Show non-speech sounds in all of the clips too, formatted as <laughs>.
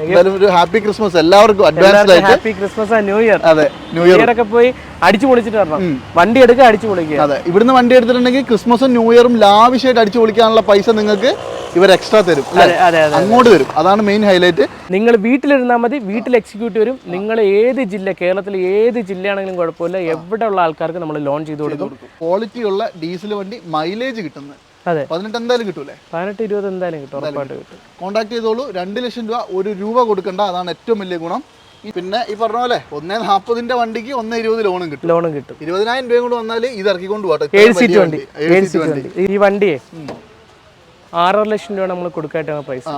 എന്തായാലും ഒരു happy Christmas. എല്ലാവർക്കും അഡ്വാൻസ് ആയിട്ട് ഹാപ്പി ക്രിസ്മസ് ന്യൂ ഇയർ. അതെ ന്യൂ ഇയർ ഒക്കെ പോയി അടിച്ചു പൊളിച്ചിട്ട് വരണം. വണ്ടി എടുക്കുക അടിച്ചു പൊളിക്കുക. അതെ ഇവിടുന്ന് വണ്ടി എടുത്തിട്ടുണ്ടെങ്കിൽ ക്രിസ്മസും ന്യൂ ഇയറും ലാവിഷായിട്ട് അടിച്ചു പൊളിക്കാനുള്ള പൈസ നിങ്ങൾക്ക് ഇവർ എക്സ്ട്രാ തരും അങ്ങോട്ട് വരും. അതാണ് മെയിൻ ഹൈലൈറ്റ് നിങ്ങൾ വീട്ടിലിരുന്നാൽ മതി വീട്ടിൽ എക്സിക്യൂട്ട് വരും. നിങ്ങൾ ഏത് ജില്ല കേരളത്തിലെ ഏത് ജില്ലയാണെങ്കിലും കുഴപ്പമില്ല. എവിടെ ഉള്ള ആൾക്കാർക്ക് നമ്മൾ ലോൺ ചെയ്ത് കൊടുക്കും. ക്വാളിറ്റി ഉള്ള ഡീസൽ വണ്ടി മൈലേജ് കിട്ടുന്നത്. അതെ. പതിനെട്ട് എന്തായാലും കിട്ടൂലേ? പതിനെട്ട് ഇരുപത് എന്തായാലും കിട്ടും ഉറപ്പായിട്ട് കിട്ടും. കോൺടാക്ട് ചെയ്തോളൂ. രണ്ട് ലക്ഷം രൂപ ഒരു രൂപ കൊടുക്കണ്ട. അതാണ് ഏറ്റവും വലിയ ഗുണം. പിന്നെ ഈ പറഞ്ഞ പോലെ ഒന്നേ നാൽപ്പതിന്റെ വണ്ടിക്ക് ഒന്നേ ഇരുപത് ലോണും കിട്ടും. ലോണും കിട്ടും. ഇരുപതിനായിരം രൂപയും കൂടെ വന്നാൽ ഇത് ഇറക്കിക്കൊണ്ട് പോകട്ടെ ഏഴ് സീറ്റ് വണ്ടി. ഏഴ് സീറ്റ് വണ്ടി. ഈ വണ്ടിയെ ആറര ലക്ഷം രൂപ നമ്മൾ കൊടുക്കായിട്ടാണ് പ്രൈസ്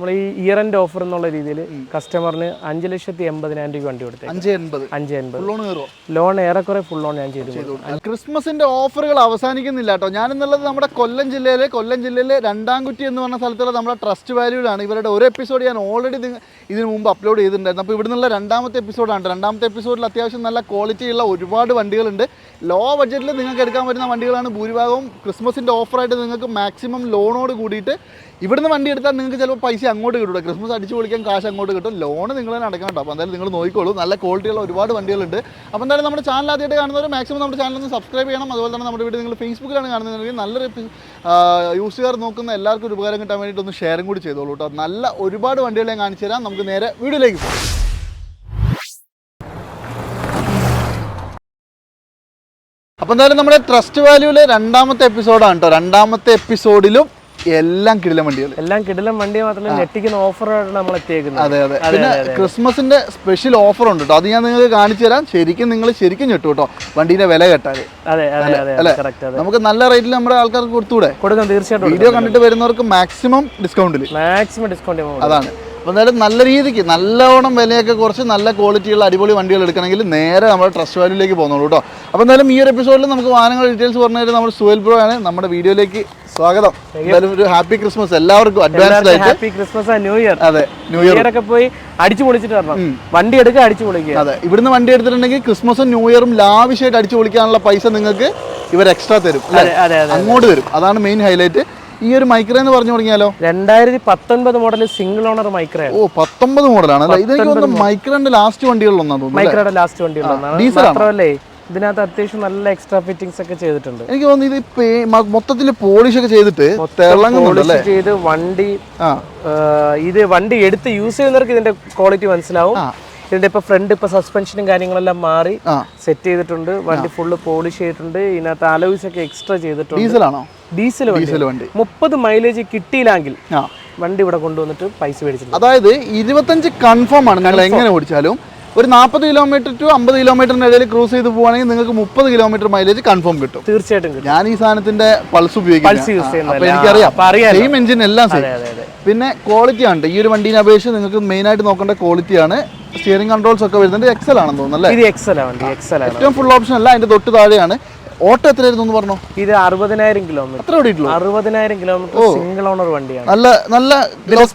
നമ്മൾ ഈ ഇയർ എൻഡ് ഓഫർ എന്നുള്ള രീതിയിൽ കസ്റ്റമറിന് അഞ്ച് ലക്ഷത്തി എൺപതിനായിരം രൂപ വണ്ടി കൊടുത്തത് അഞ്ച് എൺപത്. അഞ്ച് എൺപത്. ലോൺ കയറുമോ ലോൺ ഏറെക്കുറെ ഫുൾ ലോൺ ഞാൻ ചെയ്തു. ക്രിസ്മസിന്റെ ഓഫറുകൾ അവസാനിക്കുന്നില്ല കേട്ടോ. ഞാൻ എന്നുള്ളത് നമ്മുടെ കൊല്ലം ജില്ലയിലെ കൊല്ലം ജില്ലയിലെ രണ്ടാംകുറ്റി എന്ന് പറഞ്ഞ സ്ഥലത്തുള്ള നമ്മുടെ ട്രസ്റ്റ് വാല്യൂലാണ് ഇവരുടെ ഒരു എപ്പിസോഡ് ഞാൻ ഓൾറെഡി ഇതിനു മുമ്പ് അപ്ലോഡ് ചെയ്തിട്ടുണ്ടായിരുന്നു. അപ്പോൾ ഇവിടുന്നുള്ള രണ്ടാമത്തെ എപ്പിസോഡാണ് രണ്ടാമത്തെ എപ്പിസോഡിൽ അത്യാവശ്യം നല്ല ക്വാളിറ്റിയുള്ള ഒരുപാട് വണ്ടികളുണ്ട്. ലോ ബഡ്ജറ്റിൽ നിങ്ങൾക്ക് എടുക്കാൻ പറ്റുന്ന വണ്ടികളാണ് ഭൂരിഭാഗവും. ക്രിസ്മസിന്റെ ഓഫറായിട്ട് നിങ്ങൾക്ക് മാക്സിമം ലോണോട് കൂടിയിട്ട് ഇവിടുന്ന് വണ്ടി എടുത്താൽ നിങ്ങൾക്ക് ചിലപ്പോൾ പൈസ അങ്ങോട്ട് കിട്ടും ക്രിസ്മസ് അടിച്ച് പൊളിക്കാൻ കാശ് അങ്ങോട്ട് കിട്ടും. ലോൺ നിങ്ങൾ തന്നെ അടക്കണം കേട്ടോ. അപ്പോൾ എന്തായാലും നിങ്ങൾ നോക്കിക്കോളൂ. നല്ല ക്വാളിറ്റിയുള്ള ഒരുപാട് വണ്ടികളുണ്ട്. അപ്പോൾ എന്തായാലും നമ്മുടെ ചാനൽ ആദ്യമായിട്ട് കാണുന്നവർ മാക്സിമം നമ്മുടെ ചാനൽ ഒന്ന് സബ്സ്ക്രൈബ് ചെയ്യണം. അതുപോലെ തന്നെ നമ്മുടെ വീഡിയോ നിങ്ങൾ ഫേസ്ബുക്കിലാണ് കാണുന്നതെങ്കിൽ നല്ലൊരു യൂസുകാർ നോക്കുന്ന എല്ലാവർക്കും ഒരു ഉപകാരം കിട്ടാൻ വേണ്ടിയിട്ട് ഒന്ന് ഷെയറും കൂടി ചെയ്തോളൂ കേട്ടോ. നല്ല ഒരുപാട് വണ്ടികളെ കാണിച്ചു തരാം. നമുക്ക് നേരെ വീഡിയോയിലേക്ക് പോകാം. അപ്പോൾ എന്തായാലും നമ്മുടെ ട്രസ്റ്റ് വാല്യൂവിലെ രണ്ടാമത്തെ എപ്പിസോഡാണ് കേട്ടോ. രണ്ടാമത്തെ എപ്പിസോഡിലും എല്ലാം കിടിലം വണ്ടികൾ. എല്ലാം കിടിലം വണ്ടി മാത്രമല്ല ഞെട്ടിക്കുന്ന ഓഫറാണ് നമ്മൾ എത്തിയേക്കുന്നത്. അതെ അതെ. പിന്നെ ക്രിസ്മസിന്റെ സ്പെഷ്യൽ ഓഫർ ഉണ്ട് കേട്ടോ അത് ഞാൻ നിങ്ങൾക്ക് കാണിച്ചു തരാം. ശരിക്കും നിങ്ങൾ ശരിക്കും ഞെട്ടു കേട്ടോ വണ്ടീന്റെ വില കേട്ടാൽ. അതെ നമുക്ക് നല്ല റേറ്റിൽ നമ്മുടെ ആൾക്കാർക്ക് കൊടുത്തൂടെ? കൊടുക്കാം തീർച്ചയായിട്ടും വീഡിയോ കണ്ടിട്ട് വരുന്നവർക്ക് മാക്സിമം ഡിസ്കൗണ്ടിൽ മാക്സിമം ഡിസ്കൗണ്ട് അതാണ്. അപ്പോൾ എന്തായാലും നല്ല രീതിക്ക് നല്ലവണ്ണം വിലയൊക്കെ കുറച്ച് നല്ല ക്വാളിറ്റിയുള്ള അടിപൊളി വണ്ടികൾ എടുക്കണമെങ്കിൽ നേരെ നമ്മുടെ ട്രസ്റ്റ് വാല്യൂലേക്ക് പോകുന്നുള്ളൂ കേട്ടോ അപ്പോൾ എന്തായാലും ഈ ഒരു എപ്പിസോഡിൽ നമുക്ക് വാഹനങ്ങളുടെ ഡീറ്റെയിൽസ് പറഞ്ഞു തരുന്നത് നമ്മുടെ സുഹേൽ ബ്രോ ആണ്. നമ്മുടെ വീഡിയോയിലേക്ക് സ്വാഗതം. എന്തായാലും ഒരു ഹാപ്പി ക്രിസ്മസ് എല്ലാവർക്കും അഡ്വാൻസ് ആയിട്ട്. ഹാപ്പി ക്രിസ്മസ് ന്യൂ ഇയർ അതെ ന്യൂ ഇയർ ഒക്കെ പോയി അടിച്ചു പൊളിച്ചിട്ട് വരണം. വണ്ടി എടുക്കുക അടിച്ചു പൊളിക്കുക. അതെ ഇവിടുന്ന് വണ്ടി എടുത്തിട്ടുണ്ടെങ്കിൽ ക്രിസ്മസും ന്യൂ ഇയറും ലാവിഷായിട്ട് അടിച്ചു പൊളിക്കാനുള്ള പൈസ നിങ്ങൾക്ക് ഇവർ എക്സ്ട്രാ തരും അങ്ങോട്ട് വരും. അതാണ് മെയിൻ ഹൈലൈറ്റ് ഈ ഒരു മൈക്രോ എന്ന് പറഞ്ഞു തുടങ്ങിയാലോ? രണ്ടായിരത്തി പത്തൊൻപത് മോഡൽ സിംഗിൾ ഓണർ മൈക്രോ ഓ പത്തൊമ്പത് മോഡലാണ് തോന്നുന്നു മൈക്രോന്റെ ലാസ്റ്റ് വണ്ടികളിലൊന്നാണ്? മൈക്രയുടെ ലാസ്റ്റ് വണ്ടി ഉള്ളതാണ് diesel ആണോ? മാത്രമല്ലേ ഇതിനകത്ത് അത്യാവശ്യം നല്ല എക്സ്ട്രാ ഫിറ്റിംഗ്സ് ഒക്കെ ചെയ്തിട്ടുണ്ട്. എനിക്ക് തോന്നുന്നു ഇത് മൊത്തത്തിൽ പോളിഷ് ഒക്കെ ചെയ്തിട്ട് പോളിഷ് ചെയ്ത് വണ്ടി ഇത് വണ്ടി എടുത്ത് യൂസ് ചെയ്യുന്നവർക്ക് ഇതിന്റെ ക്വാളിറ്റി മനസ്സിലാവും. ഇതിന്റെ ഇപ്പൊ ഫ്രണ്ട് ഇപ്പൊ സസ്പെൻഷനും കാര്യങ്ങളെല്ലാം മാറി സെറ്റ് ചെയ്തിട്ടുണ്ട്. വണ്ടി ഫുള്ള് പോളിഷ് ചെയ്തിട്ടുണ്ട്. ഇതിനകത്ത് അലോയ്സ് ഒക്കെ എക്സ്ട്രാ ചെയ്തിട്ടുണ്ട്. ഡീസലാണോ ഡീസൽ വണ്ടി. ഡീസൽ വണ്ടി. മുപ്പത് മൈലേജ് കിട്ടിയില്ലെങ്കിൽ വണ്ടി ഇവിടെ കൊണ്ടുവന്നിട്ട് പൈസ മേടിച്ചിട്ടുണ്ട്. അതായത് ഇരുപത്തഞ്ച് കൺഫേം ആണ്. നിങ്ങൾ എങ്ങനെ ഓടിച്ചാലും ഒരു നാൽപ്പത് കിലോമീറ്റർ ടു അമ്പത് കിലോമീറ്ററിന്റെ ഇടയിൽ ക്രൂസ് ചെയ്ത് പോവാണെങ്കിൽ നിങ്ങൾക്ക് മുപ്പത് കിലോമീറ്റർ മൈലേജ് കൺഫേം കിട്ടും. തീർച്ചയായിട്ടും ഞാൻ ഈ സാധനത്തിന്റെ പൾസ് ഉപയോഗിക്കും ചെയ്യുന്നതല്ലേ? അപ്പൊ എനിക്കറിയാം. സെയിം എഞ്ചിൻ എല്ലാം സെയിം പിന്നെ ക്വാളിറ്റി ആണ്. ഈ ഒരു വണ്ടീനെ അപേക്ഷിച്ച് നിങ്ങൾക്ക് മെയിൻ ആയിട്ട് നോക്കേണ്ട ക്വാളിറ്റിയാണ് സ്റ്റിയറിംഗ് കൺട്രോൾസ് ഒക്കെ വരുന്നുണ്ട്. എക്സൽ ആണെന്ന് തോന്നുന്നു അല്ലേ? ഇത് എക്സൽ ആണ് എക്സൽ ആണ് ഏറ്റവും ഫുൾ ഓപ്ഷൻ അല്ല. അതിന്റെ തൊട്ട് താഴെയാണ്. ഓട്ടോ എത്രയായിരുന്നു എന്ന് പറഞ്ഞോ? ഇത് അറുപതിനായിരം കിലോമീറ്റർ ഓടിയിട്ടുള്ളൂ? അറുപതിനായിരം കിലോമീറ്റർ സിംഗിൾ ഓണർ വണ്ടിയാണ്. നല്ല നല്ല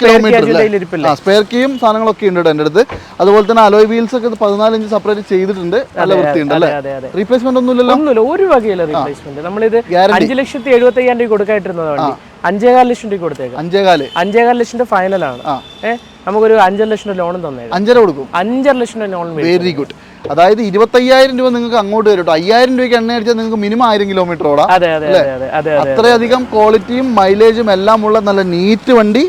കിലോമീറ്റർ സ്പെയർ കീയും സാധനങ്ങളൊക്കെ ഉണ്ട് എന്റെ അടുത്ത്. അതുപോലെ തന്നെ അലോയ് വീൽസ് ഒക്കെ പതിനാല് ഇഞ്ച് സെപ്പറേറ്റ് ചെയ്തിട്ടുണ്ട്. നല്ല വൃത്തിയുണ്ട് അല്ലേ? റീപ്ലേസ്മെന്റ് ഒന്നുമില്ലല്ലോ ഒന്നുമില്ല ഒരു വകയില്ല റീപ്ലേസ്മെന്റ് നമ്മളിത്. അഞ്ച് ലക്ഷത്തി എഴുപത്തി അയ്യായിരം രൂപ കൊടുക്കായിട്ടിരുന്നത് വണ്ടി. അഞ്ചേകാൽ ലക്ഷം രൂപ കൊടുത്തേക്കാം. അഞ്ചേകാൽ. അഞ്ചേകാൽ ലക്ഷത്തിന്റെ ഫൈനലാണ് ഏഹ് നമുക്കൊരു അഞ്ചര ലക്ഷം ലോണും തന്നേക്കാം. അഞ്ചര കൊടുക്കും. അഞ്ചര ലക്ഷം ലോൺ വെരി ഗുഡ് അതായത് ഇരുപത്തയ്യായിരം രൂപ നിങ്ങൾക്ക് അങ്ങോട്ട് വരും കേട്ടോ. അയ്യായിരം രൂപയ്ക്ക് എണ്ണ അടിച്ചാൽ നിങ്ങൾക്ക് മിനിമം ആയിരം കിലോമീറ്റർ ഓടാം. അതെ അതെ അതെ അതെ അതെ അതെ അത്രയധികം ക്വാളിറ്റിയും മൈലേജും എല്ലാം ഉള്ള നല്ല നീറ്റ് വണ്ടി.